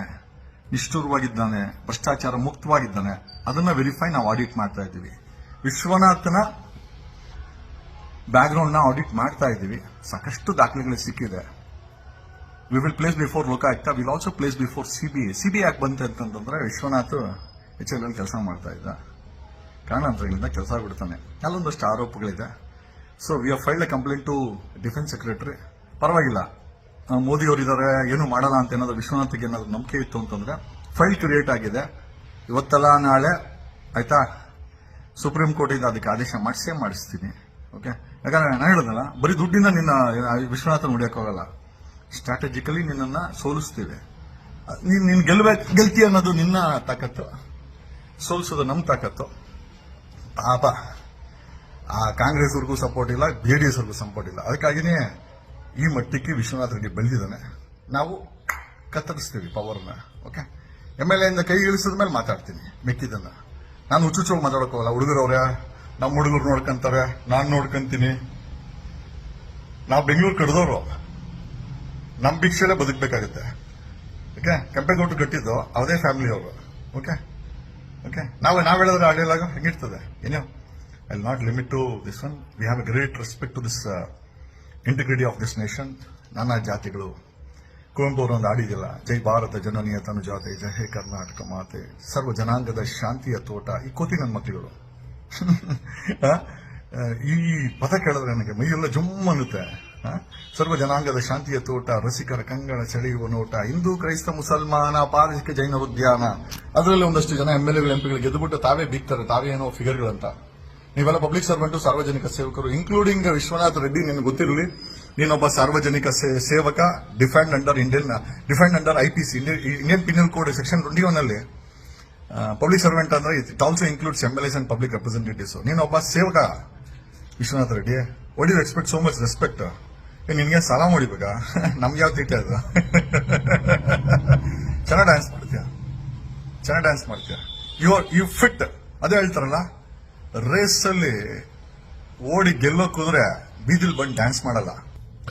Speaker 1: ನಿಷ್ಠುರವಾಗಿದ್ದಾನೆ, ಭ್ರಷ್ಟಾಚಾರ ಮುಕ್ತವಾಗಿದ್ದಾನೆ, ಅದನ್ನ ವೆರಿಫೈ ನಾವು ಆಡಿಟ್ ಮಾಡ್ತಾ ಇದ್ದೀವಿ. ವಿಶ್ವನಾಥನ ಬ್ಯಾಕ್ಗ್ರೌಂಡ್ನ ಆಡಿಟ್ ಮಾಡ್ತಾ ಇದ್ದೀವಿ. ಸಾಕಷ್ಟು ದಾಖಲೆಗಳು ಸಿಕ್ಕಿದೆ. We will place before Lokayukta will also place before CBI CBI ಯಾಕೆ ಬಂತೆ ಅಂತಂದ್ರೆ ವಿಶ್ವನಾಥ್ ಎಚ್ ಎಲ್ ಕೆಲಸ ಮಾಡ್ತಾ ಇದ್ದ. ಕಾರಣಾಂತರಗಳಿಂದ ಕೆಲಸ ಬಿಡ್ತಾನೆ ಅಲ್ಲೊಂದಷ್ಟು ಆರೋಪಗಳಿದೆ. So we are filed complaint to defence secretary ಪರವಾಗಿಲ್ಲ. ಮೋದಿ ಅವರಿದ್ದಾರೆ, ಏನು ಮಾಡಲ್ಲ ಅಂತ ಏನಾದ್ರು ವಿಶ್ವನಾಥ್ಗೆ ಏನಾದ್ರು ನಂಬಿಕೆ ಇತ್ತು ಅಂತಂದ್ರೆ ಫೈಲ್ ಕ್ರಿಯೇಟ್ ಆಗಿದೆ. ಇವತ್ತಲ್ಲ ನಾಳೆ, ಆಯ್ತಾ? ಸುಪ್ರೀಂ ಕೋರ್ಟಿಂದ ಅದಕ್ಕೆ ಆದೇಶ ಮಾಡಿಸೇ ಮಾಡಿಸ್ತೀನಿ. ಓಕೆ ಯಾಕಂದ್ರೆ ನಾನು ಹೇಳಿದ್ನಲ್ಲ, ಬರೀ ದುಡ್ಡಿಂದ ನಿನ್ನ ವಿಶ್ವನಾಥನ್ ಹೊಡಿಯೋಕ್ಕಾಗಲ್ಲ. ಸ್ಟ್ರಾಟಜಿಕಲಿ ನಿನ್ನನ್ನು ಸೋಲಿಸ್ತೀವಿ. ನೀನು ನಿನ್ನ ಗೆಲ್ಬೇಕು ಗೆಲ್ತಿ ಅನ್ನೋದು ನಿನ್ನ ತಾಕತ್ತು. ಸೋಲಿಸೋದು ನಮ್ಮ ತಾಕತ್ತು. ಪಾಪ. ಆ ಕಾಂಗ್ರೆಸ್ ಅವ್ರಿಗೂ ಸಪೋರ್ಟ್ ಇಲ್ಲ, ಜೆ ಡಿ ಎಸ್ ಅವ್ರಿಗೂ ಸಪೋರ್ಟ್ ಇಲ್ಲ. ಅದಕ್ಕಾಗಿನೇ ಈ ಮಟ್ಟಕ್ಕೆ ವಿಶ್ವನಾಥ್ ರೆಡ್ಡಿ ಬೆಳೆದಿದ್ದಾನೆ. ನಾವು ಕತ್ತರಿಸ್ತೀವಿ ಪವರ್ನ ಓಕೆ ಎಂ ಎಲ್ ಎಯಿಂದ ಕೈ ಇಳಿಸಿದ ಮೇಲೆ ಮಾತಾಡ್ತೀನಿ ಮೆಕ್ಕಿದನ್ನ ನಾನು ಹುಚ್ಚುಚ್ಚೋಗಿ ಮಾತಾಡೋಕ್ಕೋಗಲ್ಲ, ಹುಡುಗರವ್ರೆ, ನಮ್ಮ ಹುಡುಗರು ನೋಡ್ಕೊಂತಾರೆ, ನಾನು ನೋಡ್ಕೊಂತೀನಿ. ನಾವು ಬೆಂಗಳೂರು ಕಡ್ದವ್ರು ನಮ್ಮ ಭಿಕ್ಷೆಲ್ಲೇ ಬದುಕಬೇಕಾಗುತ್ತೆ. ಓಕೆ ಕೆಂಪೇಗೌಡರು ಕಟ್ಟಿದ್ದು ಅವದೇ ಫ್ಯಾಮಿಲಿ ಅವರು ಓಕೆ ಓಕೆ ನಾವು ನಾವು ಹೇಳಿದ್ರೆ ಆಡಿಯಲಾಗ ಹೆಂಗಿರ್ತದೆ ಏನೋ I not limit to this one we have a great respect to this integrity of this nation ನಾನಾ ಜಾತಿಗಳು ಕುವೆಂಪು ಅವರೊಂದು ಆಡಿದಿಲ್ಲ ಜೈ ಭಾರತ ಜನನೀಯ ತನುಜಾತೆ ಜೈ ಹೇ ಕರ್ನಾಟಕ ಮಾತೆ, ಸರ್ವ ಜನಾಂಗದ ಶಾಂತಿಯ ತೋಟ, ಈ ಕೋತಿ ನನ್ನ ಮಕ್ಕಳು ಈ ಪದ ಕೇಳಿದ್ರೆ ನನಗೆ ಮೈಯೆಲ್ಲ ಜುಮ್ ಅನ್ನುತ್ತೆ? ಸರ್ವ ಜನಾಂಗದ ಶಾಂತಿಯ ತೋಟ, ರಸಿಕರ ಕಂಗಳ ಸೆಳೆಯುವ ನೋಟ, ಹಿಂದೂ, ಕ್ರೈಸ್ತ, ಮುಸಲ್ಮಾನ, ಪಾರಸಿಕ ಜೈನ ಉದ್ಯಾನ. ಅದರಲ್ಲಿ ಒಂದಷ್ಟು ಜನ ಎಂ ಎಲ್ ಎಗಳು ಎಂಪಿಗಳು ಗೆದ್ದುಬಿಟ್ಟು ತಾವೇ ಬೀಗ್ತಾರೆ, ತಾವೇ ಏನೋ ಫಿಗರ್ಗಳಂತ. ನೀವೆಲ್ಲ ಪಬ್ಲಿಕ್ ಸರ್ವೆಂಟು ಸಾರ್ವಜನಿಕ ಸೇವಕರು ಇನ್ಕ್ಲೂಡಿಂಗ್ ವಿಶ್ವನಾಥ್ ರೆಡ್ಡಿ, ನಿನ್ಗೆ ಗೊತ್ತಿರಲಿ, ನೀನೊಬ್ಬ ಸಾರ್ವಜನಿಕ ಸೇ- ಸೇವಕ defend under Indian defend under IPC Indian penal code section twenty one ಅಲ್ಲಿ. ಪಬ್ಲಿಕ್ ಸರ್ವೆಂಟ್ ಅಂದ್ರೆ it also includes M L S and public representatives ನೀನೊಬ್ಬ ಸೇವಕ, Vishwanath Reddy what you expect so much respect ನಿನ್ಗೆ ಸಾಲ ಮಾಡಿಬೇಕಾ ನಮ್ಗೆ ಯಾವ ತಿಟ್ಟ ಅದು? ಚೆನ್ನಾಗಿ ಡ್ಯಾನ್ಸ್ ಮಾಡ್ತೀಯ? ಚೆನ್ನಾಗಿ ಡ್ಯಾನ್ಸ್ ಮಾಡ್ತೀಯ? ಯು ಯು ಫಿಟ್ ಅದೇ ಹೇಳ್ತಾರಲ್ಲ ರೇಸ್ ಅಲ್ಲಿ ಓಡಿ ಗೆಲ್ಲೋ ಕುದುರೆ ಬೀದಿಲ್ ಬಂದು ಡ್ಯಾನ್ಸ್ ಮಾಡಲ್ಲ.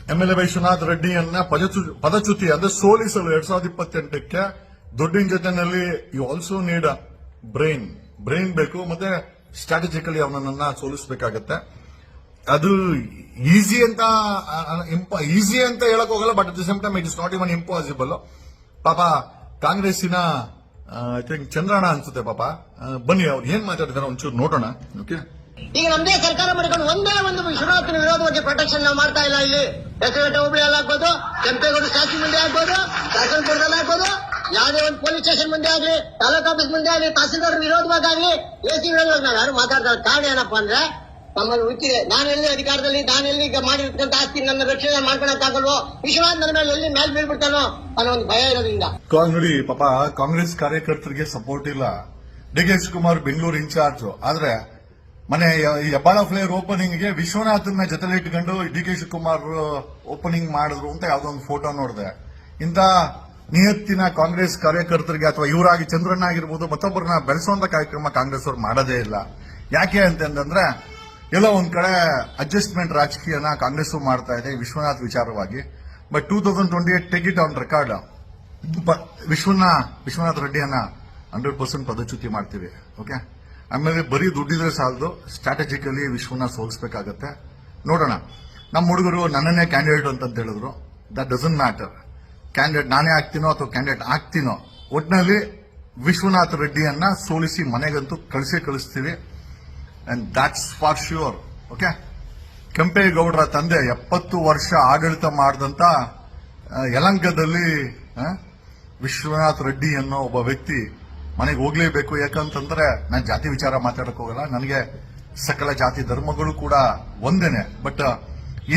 Speaker 1: ಎಂ ಎಲ್ ಎ ವಿಶ್ವನಾಥ್ ರೆಡ್ಡಿಯನ್ನ ಪದಚು- ಪದಚ್ಯುತಿ ಅಂದ್ರೆ ಸೋಲಿಸಲು ಎರಡ್ ಸಾವಿರದ ಇಪ್ಪತ್ತೆಂಟಕ್ಕೆ ದುಡ್ಡಿನ ಜೊತೆನಲ್ಲಿ you also need brain brain ಬೇಕು, ಮತ್ತೆ ಸ್ಟ್ರಾಟಜಿಕಲಿ ಅವನನ್ನ ಸೋಲಿಸಬೇಕಾಗತ್ತೆ. ಅದು ಈಸಿ ಅಂತ ಈಸಿ ಅಂತ ಹೇಳಕ್ ಹೋಗಲ್ಲ but at the same time it is not even impossible ಪಾಪ, ಕಾಂಗ್ರೆಸ್ಸಿನ ಐ ಥಿಂಕ್ ಚಂದ್ರಣ್ಣ ಅನ್ಸುತ್ತೆ ಪಾಪ. ಬನ್ನಿ, ಅವ್ರು ಏನ್ ಮಾತಾಡ್ತಾರೆ ಒಂಚೂರು ನೋಡೋಣ. ಓಕೆ
Speaker 2: ಈಗ ನಮ್ದೇ ಸರ್ಕಾರ ಮಾಡಿಕೊಂಡು ಒಂದೇ ಒಂದು ವಿಶ್ವನಾಥನ ವಿರೋಧವಾಗಿ ಪ್ರೊಟೆಕ್ಷನ್ ನಾವು ಮಾಡ್ತಾ ಇಲ್ಲ ಇಲ್ಲಿ. ಹೆಸರುಗಟ್ಟ ಹೋಬಳಿಯಲ್ಲಿ ಆಗ್ಬೋದು, ಕೆಂಪೇಗೌಡ ಸ್ಟ್ಯಾಚ್ಯೂ ಮುಂದೆ ಆಗ್ಬೋದು ಕಾಸರಪುರದಲ್ಲಿ ಆಗ್ಬೋದು, ಯಾವುದೇ ಒಂದು ಪೊಲೀಸ್ ಸ್ಟೇಷನ್ ಮುಂದೆ ಆಗ್ಲಿ, ತಾಲೂಕ್ ಆಫೀಸ್ ಮುಂದೆ ಆಗ್ಲಿ, ತಹಸೀಲ್ದಾರ್ ವಿರೋಧವಾಗಿ ಆಗ್ಲಿ ಎ ಸಿ ವಿರೋಧವಾಗಿ ನಾವು ಯಾರು ಮಾತಾಡ್ತಾರೆ? ಕಾರಣ ಏನಪ್ಪಾ ಅಂದ್ರೆ ನಮ್ಮಲ್ಲಿ ಹುಚ್ಚಿದೆ. ನಾನು ಎಲ್ಲಿ ಅಧಿಕಾರದಲ್ಲಿ, ನಾನು ಎಲ್ಲಿ ಈಗ ಮಾಡಿರ್ತಕ್ಕಂಥ ಆಸ್ತಿ ನನ್ನ ರಕ್ಷಣೆ ಮಾಡ್ಕೊಳಕ್ಕಾಗಲ್ವೋ ವಿಶ್ವನಾಥ್ ನನ್ನ ಮೇಲೆ ಎಲ್ಲಿ ಮೇಲ್ ಬೀಳ್ಬಿಡ್ತಾನೋ ಅನ್ನೋ ಒಂದು ಭಯ ಇರೋದ್ರಿಂದ.
Speaker 1: ನೋಡಿ, ಪಾಪ ಕಾಂಗ್ರೆಸ್ ಕಾರ್ಯಕರ್ತರಿಗೆ ಸಪೋರ್ಟ್ ಇಲ್ಲ. D K Shivakumar Bengaluru incharge. ಆದ್ರೆ ಮನೆ ಹೆಬ್ಬಾಳ ಫ್ಲೇರ್ ಓಪನಿಂಗ್ಗೆ ವಿಶ್ವನಾಥನ್ನ ಜೊತೆಲಿ ಇಟ್ಕೊಂಡು ಡಿ ಕೆ ಶಿವಕುಮಾರ್ ಓಪನಿಂಗ್ ಮಾಡಿದ್ರು ಅಂತ ಯಾವ್ದೋ ಒಂದು ಫೋಟೋ ನೋಡಿದೆ. ಇಂತ ನಿಯತ್ತಿನ ಕಾಂಗ್ರೆಸ್ ಕಾರ್ಯಕರ್ತರಿಗೆ ಅಥವಾ ಇವರಾಗಿ ಚಂದ್ರಣ್ಣ ಆಗಿರ್ಬೋದು, ಮತ್ತೊಬ್ಬರನ್ನ ಬೆಳೆಸುವಂತ ಕಾರ್ಯಕ್ರಮ ಕಾಂಗ್ರೆಸ್ ಅವರು ಮಾಡೋದೇ ಇಲ್ಲ. ಯಾಕೆ ಅಂತಂದ್ರೆ ಎಲ್ಲೋ ಒಂದ್ ಕಡೆ ಅಡ್ಜಸ್ಟ್ಮೆಂಟ್ ರಾಜಕೀಯನ ಕಾಂಗ್ರೆಸ್ ಮಾಡ್ತಾ ಇದೆ, ವಿಶ್ವನಾಥ್ ವಿಚಾರವಾಗಿ. But two thousand twenty eight take it on record ವಿಶ್ವನ, Vishwanath ರೆಡ್ಡಿಯನ್ನ ಹಂಡ್ರೆಡ್ ಪರ್ಸೆಂಟ್ ಪದಚ್ಯುತಿ ಮಾಡ್ತೀವಿ ಓಕೆ ಆಮೇಲೆ ಬರೀ ದುಡ್ಡಿದ್ರೆ ಸಾಲದು ಸ್ಟ್ರಾಟಜಿಕಲಿ ವಿಶ್ವನ ಸೋಲಿಸಬೇಕಾಗತ್ತೆ. ನೋಡೋಣ. ನಮ್ಮ ಹುಡುಗರು ನನ್ನನ್ನೇ ಕ್ಯಾಂಡಿಡೇಟ್ ಅಂತ ಹೇಳಿದ್ರು. ದಟ್ ಡಸಂಟ್ ಮ್ಯಾಟರ್ ಕ್ಯಾಂಡಿಡೇಟ್ ನಾನೇ ಆಗ್ತೀನೋ ಅಥವಾ ಕ್ಯಾಂಡಿಡೇಟ್ ಆಗ್ತೀನೋ? ಒಟ್ಟಿನಲ್ಲಿ ವಿಶ್ವನಾಥ್ ರೆಡ್ಡಿಯನ್ನ ಸೋಲಿಸಿ ಮನೆಗಂತೂ ಕಳಿಸೇ ಕಳಿಸ್ತೀವಿ. And that's for sure okay ಕೆಂಪೇಗೌಡರ ತಂದೆ ಎಪ್ಪತ್ತು ವರ್ಷ ಆಡಳಿತ ಮಾಡಿದಂತ ಯಲಂಕದಲ್ಲಿ ವಿಶ್ವನಾಥ್ ರೆಡ್ಡಿ ಅನ್ನೋ ಒಬ್ಬ ವ್ಯಕ್ತಿ ಮನೆಗೆ ಹೋಗ್ಲೇಬೇಕು. ಯಾಕಂತಂದ್ರೆ ನಾನು ಜಾತಿ ವಿಚಾರ ಮಾತಾಡಕ್ ಹೋಗಲ್ಲ. ನನಗೆ ಸಕಲ ಜಾತಿ ಧರ್ಮಗಳು ಕೂಡ ಒಂದೇನೆ. ಬಟ್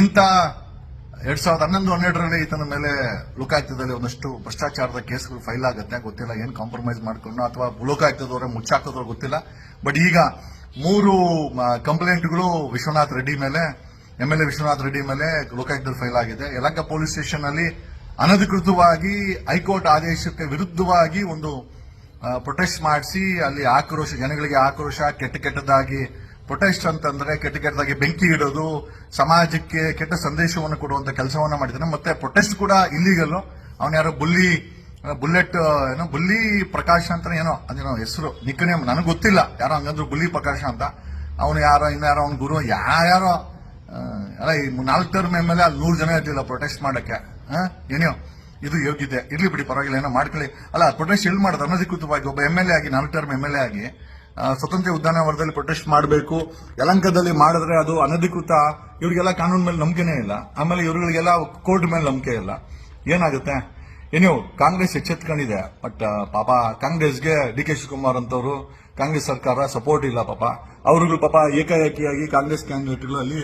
Speaker 1: ಇಂಥ ಎರಡ್ ಸಾವಿರದ ಹನ್ನೊಂದು, ಹನ್ನೆರಡರಲ್ಲಿ ಈತನ ಮೇಲೆ ಲೋಕಾಯುಕ್ತದಲ್ಲಿ ಒಂದಷ್ಟು ಭ್ರಷ್ಟಾಚಾರದ ಕೇಸ್ಗಳು ಫೈಲ್ ಆಗುತ್ತೆ. ಗೊತ್ತಿಲ್ಲ, ಏನು ಕಾಂಪ್ರಮೈಸ್ ಮಾಡ್ಕೊಂಡು ಅಥವಾ ಲೋಕಾಯುಕ್ತದವರ ಮುಚ್ಚಾಕೋದ್ರ ಗೊತ್ತಿಲ್ಲ. ಬಟ್ ಈಗ ಮೂರು ಕಂಪ್ಲೇಂಟ್ಗಳು ವಿಶ್ವನಾಥ್ ರೆಡ್ಡಿ ಮೇಲೆ M L A Vishwanath Reddy ಮೇಲೆ ಲೋಕಾಯುಕ್ತದಲ್ಲಿ ಫೈಲ್ ಆಗಿದೆ. ಯಲಂಕ ಪೊಲೀಸ್ ಸ್ಟೇಷನ್ ಅಲ್ಲಿ ಅನಧಿಕೃತವಾಗಿ ಹೈಕೋರ್ಟ್ ಆದೇಶಕ್ಕೆ ವಿರುದ್ಧವಾಗಿ ಒಂದು ಪ್ರೊಟೆಸ್ಟ್ ಮಾಡಿಸಿ, ಅಲ್ಲಿ ಆಕ್ರೋಶ, ಜನಗಳಿಗೆ ಆಕ್ರೋಶ, ಕೆಟ್ಟ ಕೆಟ್ಟದಾಗಿ ಪ್ರೊಟೆಸ್ಟ್ ಅಂತಂದ್ರೆ ಕೆಟ್ಟ ಕೆಟ್ಟದಾಗಿ ಬೆಂಕಿ ಇಡೋದು, ಸಮಾಜಕ್ಕೆ ಕೆಟ್ಟ ಸಂದೇಶವನ್ನು ಕೊಡುವಂತ ಕೆಲಸವನ್ನ ಮಾಡಿದ್ದಾನೆ ಮತ್ತೆ ಪ್ರೊಟೆಸ್ಟ್ ಕೂಡ ಇಲ್ಲಿಗಲ್ಲು ಅವನ ಯಾರೋ ಬುಲ್ಲಿ ಬುಲೆಟ್ ಏನೋ ಬುಲ್ಲಿ ಪ್ರಕಾಶ್ ಅಂತ ಏನೋ, ಅದೇನೋ ಹೆಸರು ನಿಕ್ಕನೆ ನನಗೆ ಗೊತ್ತಿಲ್ಲ. ಯಾರೋ ಹಂಗಂದ್ರು ಬುಲ್ಲಿ ಪ್ರಕಾಶ ಅಂತ. ಅವನು ಯಾರೋ ಇನ್ನು ಯಾರೋ ಅವ್ನ ಗುರು ಯಾರೋ ಅಲ್ಲ, ಈ ನಾಲ್ಕು ಟರ್ಮ್ ಎಂ ಎಲ್ ಅಲ್ಲಿ ನೂರು ಜನ ಇರಲಿಲ್ಲ ಪ್ರೊಟೆಸ್ಟ್ ಮಾಡಕ್ಕೆ? ಏನೋ ಇದು ಯೋಗ್ಯತೆ. ಇರ್ಲಿ ಬಿಡಿ, ಪರವಾಗಿಲ್ಲ, ಏನೋ ಮಾಡ್ಕೊಳ್ಳಿ. ಅಲ್ಲ ಪ್ರೊಟೆಸ್ಟ್ ಎಲ್ಲಿ ಮಾಡೋದು ಅನಧಿಕೃತವಾಗಿ ಒಬ್ಬ ಎಂ ಎಲ್ ಎ ಆಗಿ, ನಾಲ್ಕು ಟರ್ಮ್ ಎಂ ಎಲ್ ಎ ಆಗಿ ಸ್ವತಂತ್ರ ಉದ್ಯಾನವನದಲ್ಲಿ ಪ್ರೊಟೆಸ್ಟ್ ಮಾಡಬೇಕು. ಯಲಂಕದಲ್ಲಿ ಮಾಡಿದ್ರೆ ಅದು ಅನಧಿಕೃತ, ಇವರಿಗೆಲ್ಲ ಕಾನೂನು ಮೇಲೆ ನಂಬಿಕೆನೇ ಇಲ್ಲ. ಆಮೇಲೆ ಇವರುಗಳಿಗೆಲ್ಲ ಕೋರ್ಟ್ ಮೇಲೆ ನಂಬಿಕೆ ಇಲ್ಲ. ಏನಾಗುತ್ತೆ? ಏನೋ ಕಾಂಗ್ರೆಸ್ ಎಚ್ಚೆತ್ಕೊಂಡಿದೆ ಬಟ್ ಪಾಪ ಕಾಂಗ್ರೆಸ್ಗೆ ಡಿ ಕೆ ಶಿವಕುಮಾರ್ ಅಂತವರು ಕಾಂಗ್ರೆಸ್ ಸರ್ಕಾರ ಸಪೋರ್ಟ್ ಇಲ್ಲ ಪಾಪ. ಅವ್ರಿಗೂ ಪಾಪ ಏಕಾಏಕಿಯಾಗಿ ಕಾಂಗ್ರೆಸ್ ಕ್ಯಾಂಡಿಡೇಟ್ಗಳು ಅಲ್ಲಿ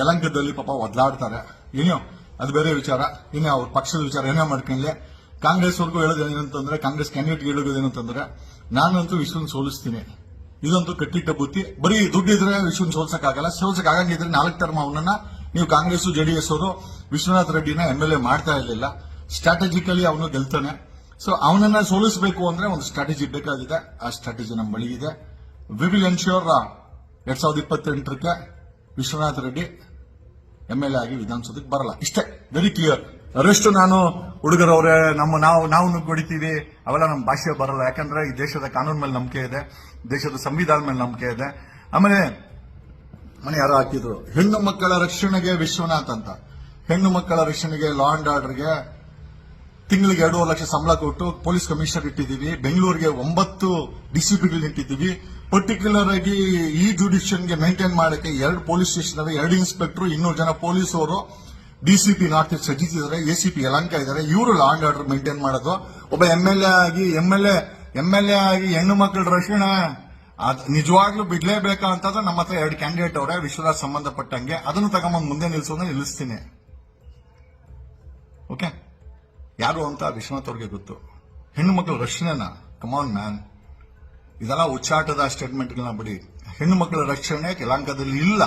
Speaker 1: ಯಲಂಕದಲ್ಲಿ ಪಾಪ ಒದ್ಲಾಡ್ತಾರೆ ಏನೋ ಅದು ಬೇರೆ ವಿಚಾರ. ಇನ್ನೇ ಅವ್ರ ಪಕ್ಷದ ವಿಚಾರ ಏನೇ ಮಾಡ್ಕೊಂಡ್ಲೆ ಕಾಂಗ್ರೆಸ್ ವರ್ಗೂ ಹೇಳೋದು ಏನಂತಂದ್ರೆ, ಕಾಂಗ್ರೆಸ್ ಕ್ಯಾಂಡಿಡೇಟ್ ಹೇಳೋದೇನಂತಂದ್ರೆ ನಾನಂತೂ ವಿಶ್ವನ್ ಸೋಲಿಸ್ತೀನಿ. ಇದಂತೂ ಕಟ್ಟಿಟ್ಟ ಬುತ್ತಿ ಬರೀ ದುಡ್ಡಿದ್ರೆ ವಿಶ್ವನ್ ಸೋಲ್ಸಕ್ಕಾಗಲ್ಲ. ಸೋಲ್ಸಕ್ ಆಗಂಗಿದ್ರೆ ನಾಲ್ಕು ಟರ್ಮ್ ಅವನನ್ನ ನೀವು ಕಾಂಗ್ರೆಸ್ ಜೆಡಿಎಸ್ ಅವರು ವಿಶ್ವನಾಥ್ ರೆಡ್ಡಿನ ಎಂ ಎಲ್ ಎ ಮಾಡ್ತಾ ಇರಲಿಲ್ಲ. ಸ್ಟ್ರಾಟಜಿಕಲಿ ಅವನು ಗೆಲ್ತಾನೆ. ಸೊ ಅವನನ್ನ ಸೋಲಿಸಬೇಕು ಅಂದ್ರೆ ಒಂದು ಸ್ಟ್ರಾಟಜಿ ಬೇಕಾಗಿದೆ. ಆ ಸ್ಟ್ರಾಟಜಿ ನಮ್ಮ ಬಳಿ ಇದೆ ವಿ ವಿಲ್ ಎನ್ಶ್ಯೂರ್ ಎರಡ್ ಸಾವಿರದ ಇಪ್ಪತ್ತೆಂಟಕ್ಕೆ Vishwanath Reddy M L A ಆಗಿ ವಿಧಾನಸೌಧಕ್ಕೆ ಬರಲ್ಲ. ಇಷ್ಟೇ ವೆರಿ ಕ್ಲಿಯರ್ ಅರೆಸ್ಟ್ ನಾನು ಹುಡುಗರವ್ರೆ ನಮ್ಮ ನಾವು ನಾವು ನುಗ್ಗೊಡಿತೀವಿ. ಅವೆಲ್ಲ ನಮ್ಮ ಭಾಷೆ ಬರಲ್ಲ. ಯಾಕಂದ್ರೆ ಈ ದೇಶದ ಕಾನೂನು ಮೇಲೆ ನಂಬಿಕೆ ಇದೆ. ದೇಶದ ಸಂವಿಧಾನ ಮೇಲೆ ನಂಬಿಕೆ ಇದೆ. ಆಮೇಲೆ, ಮನೆ ಯಾರೋ ಹಾಕಿದ್ರು. ಹೆಣ್ಣು ಮಕ್ಕಳ ರಕ್ಷಣೆಗೆ ವಿಶ್ವನಾಥ್ ಅಂತ. ಹೆಣ್ಣು ಮಕ್ಕಳ ರಕ್ಷಣೆಗೆ ಲಾ ಅಂಡ್ ಆರ್ಡರ್ಗೆ ತಿಂಗಳಿಗೆ ಎರಡೂವರೆ ಲಕ್ಷ ಸಂಬಳ ಕೊಟ್ಟು ಪೊಲೀಸ್ ಕಮಿಷನರ್ ಇಟ್ಟಿದ್ದೀವಿ. ಬೆಂಗಳೂರಿಗೆ ಒಂಬತ್ತು ಡಿಸಿಪಿಗಳು ಇಟ್ಟಿದ್ದೀವಿ. ಪರ್ಟಿಕ್ಯುಲರ್ ಆಗಿ ಈ ಜುಡಿಷನ್ಗೆ ಮೇಂಟೈನ್ ಮಾಡಕ್ಕೆ ಎರಡು ಪೊಲೀಸ್ ಸ್ಟೇಷನ್ ಅವೆ, ಎರಡು ಇನ್ಸ್ಪೆಕ್ಟರ್ ಇನ್ನೂರು ಜನ ಪೊಲೀಸರು ಡಿಸಿಪಿ ನಾರ್ತ್ ಈಸ್ಟ್ ಸಜಿತ್ ಇದ್ದಾರೆ ಎಸಿಪಿ ಯಲಂಕ ಇದ್ದಾರೆ ಇವರು ಲಾ ಅಂಡ್ ಆರ್ಡರ್ ಮೇಂಟೈನ್ ಮಾಡೋದು. ಒಬ್ಬ ಎಂ ಎಲ್ ಎ ಆಗಿ M L A M L A ಆಗಿ ಹೆಣ್ಣು ಮಕ್ಕಳ ರಕ್ಷಣೆ. ಅದ್ ನಿಜವಾಗ್ಲೂ ಬಿಡ್ಲೇಬೇಕಾ ಅಂತಂದ್ರೆ ನಮ್ಮ ಹತ್ರ ಎರಡು ಕ್ಯಾಂಡಿಡೇಟ್ ಅವರೇ ವಿಶ್ವದ ಸಂಬಂಧಪಟ್ಟಂಗೆ. ಅದನ್ನು ತಗೊಂಬಂದು ಮುಂದೆ ನಿಲ್ಸೋದನ್ನ ನಿಲ್ಲಿಸ್ತೀನಿ. ಓಕೆ ಯಾರು ಅಂತ ವಿಶ್ವನಾಥ್ ಅವ್ರಿಗೆ ಗೊತ್ತು. ಹೆಣ್ಣು ಮಕ್ಕಳ ರಕ್ಷಣೆನ ಕಮಾನ್ ಮ್ಯಾನ್ ಇದೆಲ್ಲ ಉಚ್ಚಾಟದ ಸ್ಟೇಟ್ಮೆಂಟ್ಗಳನ್ನ ಬಿಡಿ. ಹೆಣ್ಣು ಮಕ್ಕಳ ರಕ್ಷಣೆ ಯಲಾಂಕದಲ್ಲಿ ಇಲ್ಲ.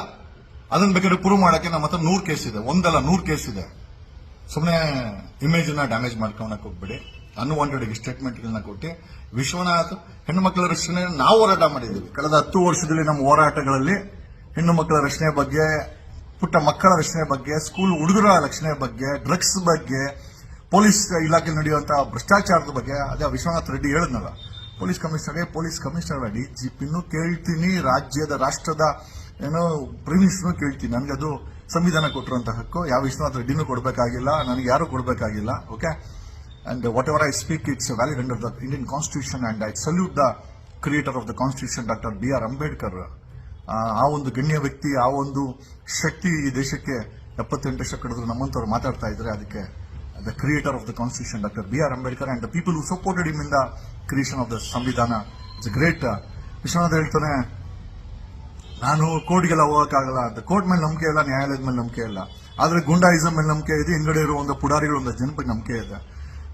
Speaker 1: ಅದನ್ನ ಬೇಕಾದ್ರೆ ಪ್ರೂವ್ ಮಾಡಕ್ಕೆ ನಮ್ಮ ಹತ್ರ ನೂರು ಕೇಸ್ ಇದೆ. ಒಂದಲ್ಲ, ನೂರು ಕೇಸ್ ಇದೆ. ಸುಮ್ಮನೆ ಇಮೇಜ್ನ ಡ್ಯಾಮೇಜ್ ಮಾಡ್ಕೊಳಕ್ ಹೋಗ್ಬಿಡಿ. ಅನ್ವಾಂಟೆಡ್ ಸ್ಟೇಟ್ಮೆಂಟ್ಗಳನ್ನ ಕೊಟ್ಟು. ವಿಶ್ವನಾಥ್, ಹೆಣ್ಣು ಮಕ್ಕಳ ರಕ್ಷಣೆ ನಾವು ಹೋರಾಟ ಮಾಡಿದ್ದೀವಿ. ಕಳೆದ ಹತ್ತು ವರ್ಷದಲ್ಲಿ ನಮ್ಮ ಹೋರಾಟಗಳಲ್ಲಿ ಹೆಣ್ಣು ಮಕ್ಕಳ ರಕ್ಷಣೆ ಬಗ್ಗೆ, ಪುಟ್ಟ ಮಕ್ಕಳ ರಕ್ಷಣೆ ಬಗ್ಗೆ ಸ್ಕೂಲ್ ಹುಡುಗರ ರಕ್ಷಣೆ ಬಗ್ಗೆ ಡ್ರಗ್ಸ್ ಬಗ್ಗೆ ಪೊಲೀಸ್ ಇಲಾಖೆ ನಡೆಯುವಂತಹ ಭ್ರಷ್ಟಾಚಾರದ ಬಗ್ಗೆ ಅದೇ ವಿಶ್ವನಾಥ್ ರೆಡ್ಡಿ ಹೇಳಿದ್ನಲ್ಲ. Police commissioner police commissioner D G pin ಕೇಳ್ತೀನಿ, ರಾಜ್ಯದ, ರಾಷ್ಟ್ರದ ಏನೋ ಪ್ರಿಮಿಸ್ನು ಕೇಳ್ತೀನಿ. ನನಗೆ ಅದು ಸಂವಿಧಾನ ಕೊಟ್ಟಿರುವಂತಹ ಹಕ್ಕು. ಯಾವ ವಿಶ್ವನಾಥ್ ರೆಡ್ಡಿನೂ ಕೊಡಬೇಕಾಗಿಲ್ಲ, ನನಗೆ ಯಾರು ಕೊಡಬೇಕಾಗಿಲ್ಲ, okay? And whatever I speak it's valid under the Indian constitution and I salute the creator of the constitution doctor B R Ambedkar ಆ ಒಂದು ಗಣ್ಯ ವ್ಯಕ್ತಿ, ಆ ಒಂದು ಶಕ್ತಿ ಈ ದೇಶಕ್ಕೆ ಎಪ್ಪತ್ತೆಂಟು ಕಳೆದ್ರು ನಮ್ಮಂತವ್ರು ಮಾತಾಡ್ತಾ ಇದ್ರೆ ಅದಕ್ಕೆ creator of the constitution doctor B R Ambedkar and the people who supported him in the creation of the ಸಂವಿಧಾನ ಇಟ್ಸ್ ಗ್ರೇಟ್ ವಿಶ್ವನಾಥ್ ಹೇಳ್ತಾನೆ, ನಾನು ಕೋರ್ಟ್ಗೆಲ್ಲ ಹೋಗೋಕ್ಕಾಗಲ್ಲ ಅಂತ ಕೋರ್ಟ್ ಮೇಲೆ ನಂಬಿಕೆ ಇಲ್ಲ, ನ್ಯಾಯಾಲಯದ ಮೇಲೆ ನಂಬಿಕೆ ಇಲ್ಲ. ಆದರೆ ಗುಂಡಾಯಿಸಂ ಮೇಲೆ ನಂಬಿಕೆ ಇದೆ, ಹಿಂಗಡೆ ಇರೋ ಒಂದು ಪುಡಾರಿಗಳು ಒಂದು ಜನಪದ ನಂಬಿಕೆ ಇದೆ.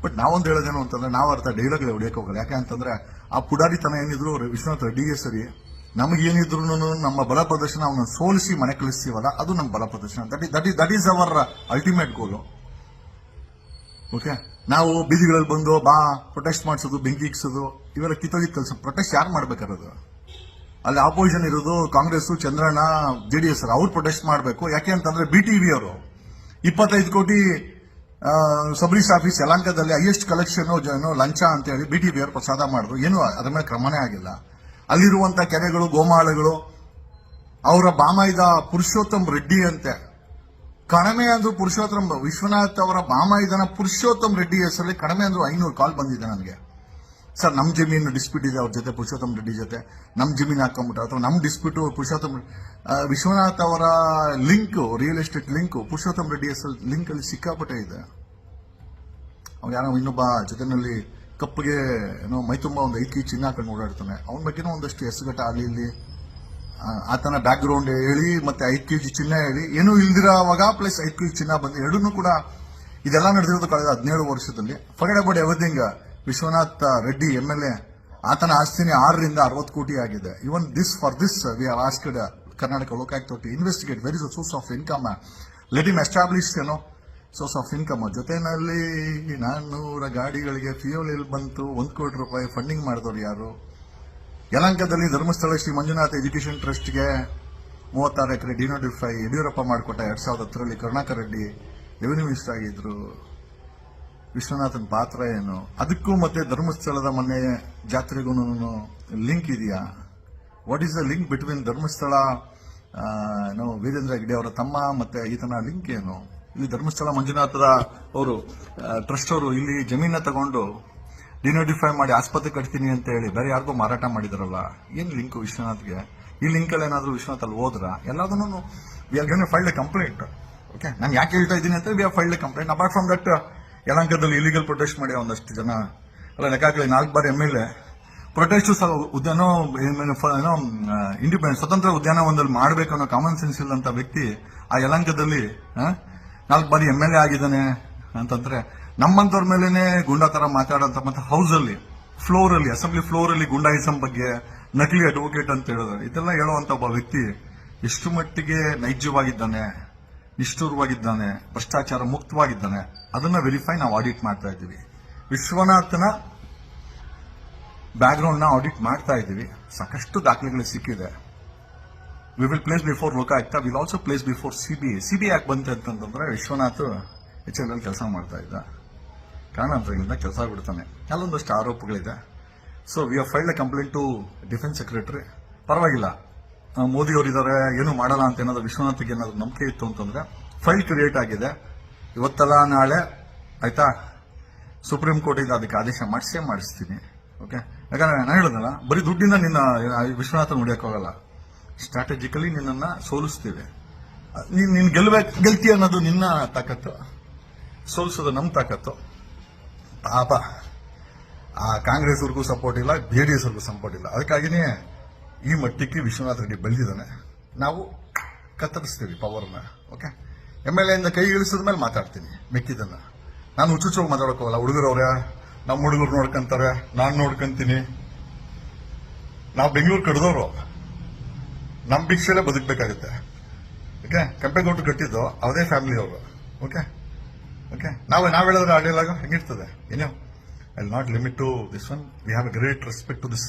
Speaker 1: ಬಟ್ ನಾವೊಂದು ಹೇಳೋದೇನು ಅಂತಂದ್ರೆ ನಾವು ಅರ್ಥ ಡೈಲಾಗ್ ಹೊಡಿಯಕ್ಕೆ ಹೋಗಲ್ಲ. ಯಾಕೆ ಅಂತಂದ್ರೆ, ಆ ಪುಡಾರಿತನ ಏನಿದ್ರು ವಿಶ್ವನಾಥ್ ರೆಡ್ಡಿಗೆ ಸರಿ ನಮಗೇನಿದ್ರು ನಮ್ಮ ಬಲ ಪ್ರದರ್ಶನ ಅವನ್ನ ಸೋಲಿಸಿ ಮನೆ ಕಳಿಸ್ತೀವಲ್ಲ, ಅದು ನಮ್ಮ ಬಲ ಪ್ರದರ್ಶನ. That that is our ultimate goal okay ನಾವು ಬೀದಿಗಳಲ್ಲಿ ಬಂದು, ಬಾ ಪ್ರೊಟೆಸ್ಟ್ ಮಾಡಿಸೋದು, ಬೆಂಕಿ ಇಕ್ಸೋದು ಇವೆಲ್ಲ ಕಿತ್ತೋಗಿ ಕೆಲಸ ಪ್ರೊಟೆಸ್ಟ್ ಯಾರು ಮಾಡ್ಬೇಕಾರದು? ಅಲ್ಲಿ ಆಪೋಸಿಷನ್ ಇರೋದು Congress, Chandranna, J D S ಅವ್ರು ಪ್ರೊಟೆಸ್ಟ್ ಮಾಡಬೇಕು. ಯಾಕೆ ಅಂತಂದ್ರೆ ಬಿ ಟಿ ವಿ ಅವರು. ಇಪ್ಪತ್ತೈದು ಕೋಟಿ ಸಬ್ರೀಸ್ ಸಬ್ ಆಫೀಸ್ ಯಲಾಂಕದಲ್ಲಿ ಹೈಯೆಸ್ಟ್ ಕಲೆಕ್ಷನ್ ಲಂಚ ಅಂತ ಹೇಳಿ ಬಿ ಟಿ ವಿ ಅವರು ಪ್ರಸಾದ ಮಾಡಿದ್ರು. ಏನು, ಅದರ ಮೇಲೆ ಕ್ರಮನೇ ಆಗಿಲ್ಲ. ಅಲ್ಲಿರುವಂತ ಕೆರೆಗಳು, ಗೋಮಾಳಗಳು, ಅವರ ಬಾಮೈದ ಪುರುಷೋತ್ತಮ್ ರೆಡ್ಡಿ ಅಂತೆ. ಕಡಿಮೆ ಅಂದ್ರು ಪುರುಷೋತ್ತಮ್, ವಿಶ್ವನಾಥ್ ಅವರ ಬಾಮೈದನ ಪುರುಷೋತ್ತಮ್ ರೆಡ್ಡಿ ಹೆಸರಲ್ಲಿ ಕಡಿಮೆ ಅಂದ್ರು ಐನೂರು ಕಾಲ್ ಬಂದಿದೆ ನನಗೆ. ಸರ್ ನಮ್ಮ ಜಮೀನು ಡಿಸ್ಪ್ಯೂಟ್ ಇದೆ ಅವ್ರ ಜೊತೆ, ಪುರುಷೋತ್ತಮ್ ರೆಡ್ಡಿ ಜೊತೆ. ನಮ್ಮ ಜಮೀನು ಹಾಕೊಂಡ್ಬಿಟ್ರೆ ಅಥವಾ ನಮ್ಮ ಡಿಸ್ಪ್ಯೂಟ್ ಪುರುಷೋತ್ತಮ್ ವಿಶ್ವನಾಥ್ ಅವರ link real estate link Purushottam Reddy ಹೆಸರು ಲಿಂಕ್ ಅಲ್ಲಿ ಸಿಕ್ಕಾಪಟ್ಟೆ ಇದೆ. ಅವ್ನು ಯಾರೋ ಇನ್ನೊಬ್ಬ ಜೊತೆನಲ್ಲಿ ಕಪ್ಪಗೆ ಏನೋ ಮೈ ತುಂಬ ಒಂದು ಐದು ಚಿನ್ನ ಹಾಕೊಂಡು ಓಡಾಡ್ತಾನೆ. ಅವನ ಬಗ್ಗೆನೂ ಒಂದಷ್ಟು ಹೆಸರುಗಟ್ಟ ಅಲ್ಲಿ ಇಲ್ಲಿ ಆತನ ಬ್ಯಾಕ್ ಗ್ರೌಂಡ್ ಹೇಳಿ, ಮತ್ತೆ ಐದು ಕೆಜಿ ಚಿನ್ನ ಹೇಳಿ, ಏನೂ ಇಲ್ದಿರೋವಾಗ ಪ್ಲಸ್ ಐದು ಕೆಜಿ ಚಿನ್ನ ಬಂದು ಎರಡನ್ನೂ ಕೂಡ ಇದೆಲ್ಲ ನಡೆದಿರೋದು ಕಳೆದ ಹದಿನೇಳು ವರ್ಷದಲ್ಲಿ. ಫಗಡ about everything Vishwanath Reddy M L A ಆತನ ಆಸ್ತಿನಿ ಆರರಿಂದ ಅರವತ್ತು ಕೋಟಿ ಆಗಿದೆ. Even this for this we are asked Karnataka Lokayukta to investigate very source of income let him establish ಏನೋ ಸೋರ್ಸ್ ಆಫ್ ಇನ್ಕಮ್ ಜೊತೆನಲ್ಲಿ ನಾನ್ನೂರ ಗಾಡಿಗಳಿಗೆ ಫ್ಯೂಲ್ ಎಲ್ಲಿ ಬಂತು, ಒಂದು ಕೋಟಿ ರೂಪಾಯಿ ಫಂಡಿಂಗ್ ಮಾಡಿದವರು ಯಾರು? ಯಲಂಕದಲ್ಲಿ ಧರ್ಮಸ್ಥಳ ಶ್ರೀ ಮಂಜುನಾಥ ಎಜುಕೇಶನ್ ಟ್ರಸ್ಟ್ಗೆ ಮೂವತ್ತಾರು ಎಕರೆ ಡಿನೋಟಿಫೈ ಯಡಿಯೂರಪ್ಪ ಮಾಡಿಕೊಟ್ಟ ಎರಡ್ ಸಾವಿರದ ಹತ್ತರಲ್ಲಿ ಕರುಣಾಕರ್ ರೆಡ್ಡಿ ರೆವಿನ್ಯೂ ಮಿನಿಸ್ಟರ್ ಆಗಿದ್ರು. ವಿಶ್ವನಾಥನ್ ಪಾತ್ರ ಏನು? ಅದಕ್ಕೂ ಮತ್ತೆ ಧರ್ಮಸ್ಥಳದ ಮೊನ್ನೆ ಜಾತ್ರೆಗೂ ಲಿಂಕ್ ಇದೆಯಾ? What is the link between Dharmasthala ನಾವು ವೀರೇಂದ್ರ ಹೆಗ್ಡೆ ಅವರ ತಮ್ಮ ಮತ್ತೆ ಈತನ ಲಿಂಕ್ ಏನು? ಇಲ್ಲಿ ಧರ್ಮಸ್ಥಳ ಮಂಜುನಾಥರ ಅವರು ಟ್ರಸ್ಟ್ ಅವರು ಇಲ್ಲಿ ಜಮೀನ ತಗೊಂಡು ಡಿನೋಟಿಫೈ ಮಾಡಿ ಆಸ್ಪತ್ರೆ ಕಟ್ತೀನಿ ಅಂತ ಹೇಳಿ ಬೇರೆ ಯಾರಿಗೂ ಮಾರಾಟ ಮಾಡಿದಾರಲ್ಲ? ಏನು ಲಿಂಕ್ ವಿಶ್ವನಾಥ್ಗೆ? ಈ ಲಿಂಕಲ್ಲಿ ಏನಾದರೂ ವಿಶ್ವನಾಥ್ ಅಲ್ಲಿ ಹೋದ್ರ? ಎಲ್ಲದನ್ನು we are filed a complaint okay ನಾನು ಯಾಕೆ ಹೇಳ್ತಾ ಇದ್ದೀನಿ ಅಂತ we are filed a complaint apart from that ಯಲಂಕದಲ್ಲಿ illegal protest ಮಾಡಿ ಒಂದಷ್ಟು ಜನ. ಅಲ್ಲ ಲೆಕ್ಕಾಕಲಿ ನಾಲ್ಕು ಬಾರಿ ಎಂ ಎಲ್ ಎ ಪ್ರೊಟೆಸ್ಟ್ ಉದ್ಯಾನೋ, ಏನೋ ಇಂಡಿಪೆಂಡೆನ್ಸ್ ಸ್ವತಂತ್ರ ಉದ್ಯಾನವನದಲ್ಲಿ ಮಾಡಬೇಕು ಅನ್ನೋ ಕಾಮನ್ ಸೆನ್ಸ್ ಇಲ್ಲಂತ ವ್ಯಕ್ತಿ ಆ ಯಲಂಕದಲ್ಲಿ ನಾಲ್ಕು ಬಾರಿ ಎಂ ಎಲ್ ಎ ಆಗಿದ್ದಾನೆ ಅಂತಂದ್ರೆ ನಮ್ಮಂತವ್ರ ಮೇಲೇನೆ ಗುಂಡಾ ತರ ಮಾತಾಡಂತ ಮತ್ತೆ ಹೌಸ್ ಅಲ್ಲಿ ಫ್ಲೋರ್ ಅಲ್ಲಿ ಅಸೆಂಬ್ಲಿ ಫ್ಲೋರ್ ಅಲ್ಲಿ ಗುಂಡಾಯಿಸಂ ಬಗ್ಗೆ ನಕಲಿ ಅಡ್ವೊಕೇಟ್ ಅಂತ ಹೇಳಿದ್ರು, ಇದೆಲ್ಲ ಹೇಳುವಂತ ಒಬ್ಬ ವ್ಯಕ್ತಿ ಎಷ್ಟು ಮಟ್ಟಿಗೆ ನೈಜವಾಗಿದ್ದಾನೆ, ನಿಷ್ಠೂರವಾಗಿದ್ದಾನೆ, ಭ್ರಷ್ಟಾಚಾರ ಮುಕ್ತವಾಗಿದ್ದಾನೆ, ಅದನ್ನ ವೆರಿಫೈ ನಾವು ಆಡಿಟ್ ಮಾಡ್ತಾ ಇದ್ದೀವಿ. ವಿಶ್ವನಾಥನ ಬ್ಯಾಕ್ಗ್ರೌಂಡ್ನ ಆಡಿಟ್ ಮಾಡ್ತಾ ಇದ್ದೀವಿ. ಸಾಕಷ್ಟು ದಾಖಲೆಗಳು ಸಿಕ್ಕಿದೆ. We will place before Lokayukta will also place before CBI CBI ಯಾಕೆ ಬಂತು ಅಂತಂದ್ರೆ ವಿಶ್ವನಾಥ್ ಎಚ್ ಎಲ್ ಕೆಲಸ ಮಾಡ್ತಾ ಇದ್ದ. ಕಾರಣಾಂತರಗಳಿಂದ ಕೆಲಸ ಬಿಡ್ತಾನೆ ಅಲ್ಲೊಂದಷ್ಟು ಆರೋಪಗಳಿದೆ. So we are filed complaint to defence secretary ಪರವಾಗಿಲ್ಲ. ಮೋದಿಯವರಿದ್ದಾರೆ, ಏನು ಮಾಡಲ್ಲ ಅಂತ ಏನಾದ್ರು ವಿಶ್ವನಾಥ್ಗೆ ಏನಾದ್ರು ನಂಬಿಕೆ ಇತ್ತು ಅಂತಂದ್ರೆ ಫೈಲ್ ಕ್ರಿಯೇಟ್ ಆಗಿದೆ. ಇವತ್ತಲ್ಲ ನಾಳೆ, ಆಯ್ತಾ? ಸುಪ್ರೀಂ ಕೋರ್ಟಿಂದ ಅದಕ್ಕೆ ಆದೇಶ ಮಾಡಿಸೇ ಮಾಡಿಸ್ತೀನಿ. ಓಕೆ ಯಾಕಂದ್ರೆ ನಾನು ಹೇಳಿದ್ನಲ್ಲ ಬರೀ ದುಡ್ಡಿಂದ ನಿನ್ನ ವಿಶ್ವನಾಥ್ ವಿಶ್ವನಾಥನ್ ಹೊಡಿಯೋಕ್ಕಾಗಲ್ಲ ಸ್ಟ್ರಾಟಜಿಕಲಿ ನಿನ್ನನ್ನ ಸೋಲಿಸ್ತೀವಿ. ನೀನು ನೀನ್ ನೀನ್ ಗೆಲ್ಬೇಕು ಗೆಲ್ತಿ ಅನ್ನೋದು ನಿನ್ನ ತಾಕತ್ತು. ಸೋಲಿಸೋದು ನಮ್ಮ ತಾಕತ್ತು. ಪಾಪ. ಆ ಕಾಂಗ್ರೆಸ್ ಅವ್ರಿಗೂ ಸಪೋರ್ಟ್ ಇಲ್ಲ, ಜೆ ಡಿ ಎಸ್ ಅವ್ರಿಗೂ ಸಪೋರ್ಟ್ ಇಲ್ಲ. ಅದಕ್ಕಾಗಿನೇ ಈ ಮಟ್ಟಕ್ಕೆ ವಿಶ್ವನಾಥ್ ರೆಡ್ಡಿ ಬೆಳೆದಿದ್ದಾನೆ. ನಾವು ಕತ್ತರಿಸ್ತೀವಿ ಪವರ್ನ ಓಕೆ ಎಂ ಎಲ್ ಎಯಿಂದ ಕೈ ಇಳಿಸಿದ ಮೇಲೆ ಮಾತಾಡ್ತೀನಿ ಮೆಕ್ಕಿದನ್ನು ನಾನು ಹುಚ್ಚುಚ್ಚೋಗಿ ಮಾತಾಡೋಕೋಲ್ಲ ಹುಡುಗರವ್ರೆ, ನಮ್ಮ ಹುಡುಗರು ನೋಡ್ಕೊಂತಾರೆ, ನಾನು ನೋಡ್ಕೊಂತೀನಿ. ನಾವು ಬೆಂಗಳೂರು ಕಡ್ದವ್ರು ನಮ್ಮ ಭಿಕ್ಷೆಲ್ಲೇ ಬದುಕಬೇಕಾಗುತ್ತೆ. ಓಕೆ ಕೆಂಪೇಗೌಡರು ಕಟ್ಟಿದ್ದು ಅವದೇ ಫ್ಯಾಮಿಲಿ ಅವರು ಓಕೆ ಓಕೆ ನಾವು ನಾವು ಹೇಳಿದ್ರೆ ಆಡಿಯಲಾಗ ಹೆಂಗಿರ್ತದೆ? ಏನೋ I not limit to this one we have a great respect to this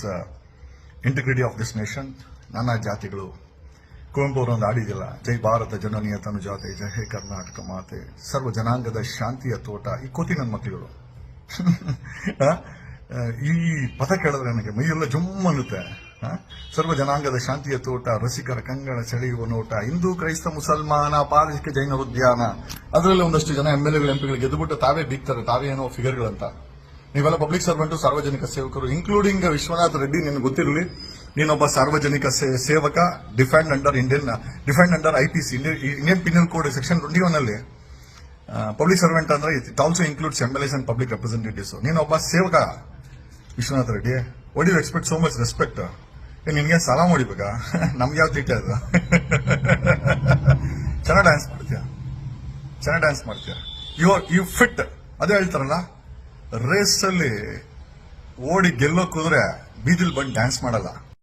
Speaker 1: integrity of this nation ನಾನಾ ಜಾತಿಗಳು ಕುವೆಂಪು ಅವರು ಆಡಿದಿಲ್ಲ ಜೈ ಭಾರತ, ಜನನೀಯ ತನುಜಾತೆ ಜೈ ಹೇ ಕರ್ನಾಟಕ ಮಾತೆ. ಸರ್ವ ಜನಾಂಗದ ಶಾಂತಿಯ ತೋಟ. ಈ ಕೋತಿ ನನ್ನ ಮಕ್ಕಳು ಈ ಪದ ಕೇಳಿದ್ರೆ ನನಗೆ ಮೈಯೆಲ್ಲ ಜುಮ್ ಅನ್ನುತ್ತೆ. ಸರ್ವ ಜನಾಂಗದ ಶಾಂತಿಯ ತೋಟ, ರಸಿಕರ ಕಂಗಳ ಸೆಳೆಯುವ ನೋಟ, ಹಿಂದೂ, ಕ್ರೈಸ್ತ, ಮುಸಲ್ಮಾನ ಪಾರಿಕ ಜೈನ ಉದ್ಯಾನ. ಅದರಲ್ಲಿ ಒಂದಷ್ಟು ಜನ ಎಂ ಎಲ್ ಎಗಳು ಎಂಪಿಗಳು ಗೆದ್ದುಬಿಟ್ಟು ತಾವೇ ಬೀಗ್ತಾರೆ, ತಾವೇ ಏನೋ ಫಿಗರ್ಗಳಂತ. ನೀವೆಲ್ಲ ಪಬ್ಲಿಕ್ ಸರ್ವೆಂಟು, ಸಾರ್ವಜನಿಕ ಸೇವಕರು ಇನ್ಕ್ಲೂಡಿಂಗ್ ವಿಶ್ವನಾಥ್ ರೆಡ್ಡಿ ನಿನ್ನ ಗೊತ್ತಿರಲಿ, ನೀನೊಬ್ಬ ಸಾರ್ವಜನಿಕ ಸೇ- ಸೇವಕ defend under Indian defend under IPC Indian penal code section twenty one ಅಲ್ಲಿ. ಪಬ್ಲಿಕ್ ಸರ್ವೆಂಟ್ ಅಂದ್ರೆ it also includes M L S and public representatives ನೀನೊಬ್ಬ ಸೇವಕ, Vishwanath Reddy would you expect so much respect ನಿನ್ಗೆ ಸಾಲ ಮಾಡಿಬೇಕಾ? ನಮ್ಗೆ ಯಾವ ಇಟ್ಟೆ ಅದು? ಚೆನ್ನಾಗಿ ಡ್ಯಾನ್ಸ್ ಮಾಡ್ತೀಯ? ಚೆನ್ನಾಗಿ ಡ್ಯಾನ್ಸ್ ಮಾಡ್ತೀಯ? ಯು ಯು ಫಿಟ್ ಅದೇ ಹೇಳ್ತಾರಲ್ಲ ರೇಸ್ ಅಲ್ಲಿ ಓಡಿ ಗೆಲ್ಲೋ ಕುದುರೆ ಬೀದಿಲ್ ಬಂದು ಡ್ಯಾನ್ಸ್ ಮಾಡಲ್ಲ.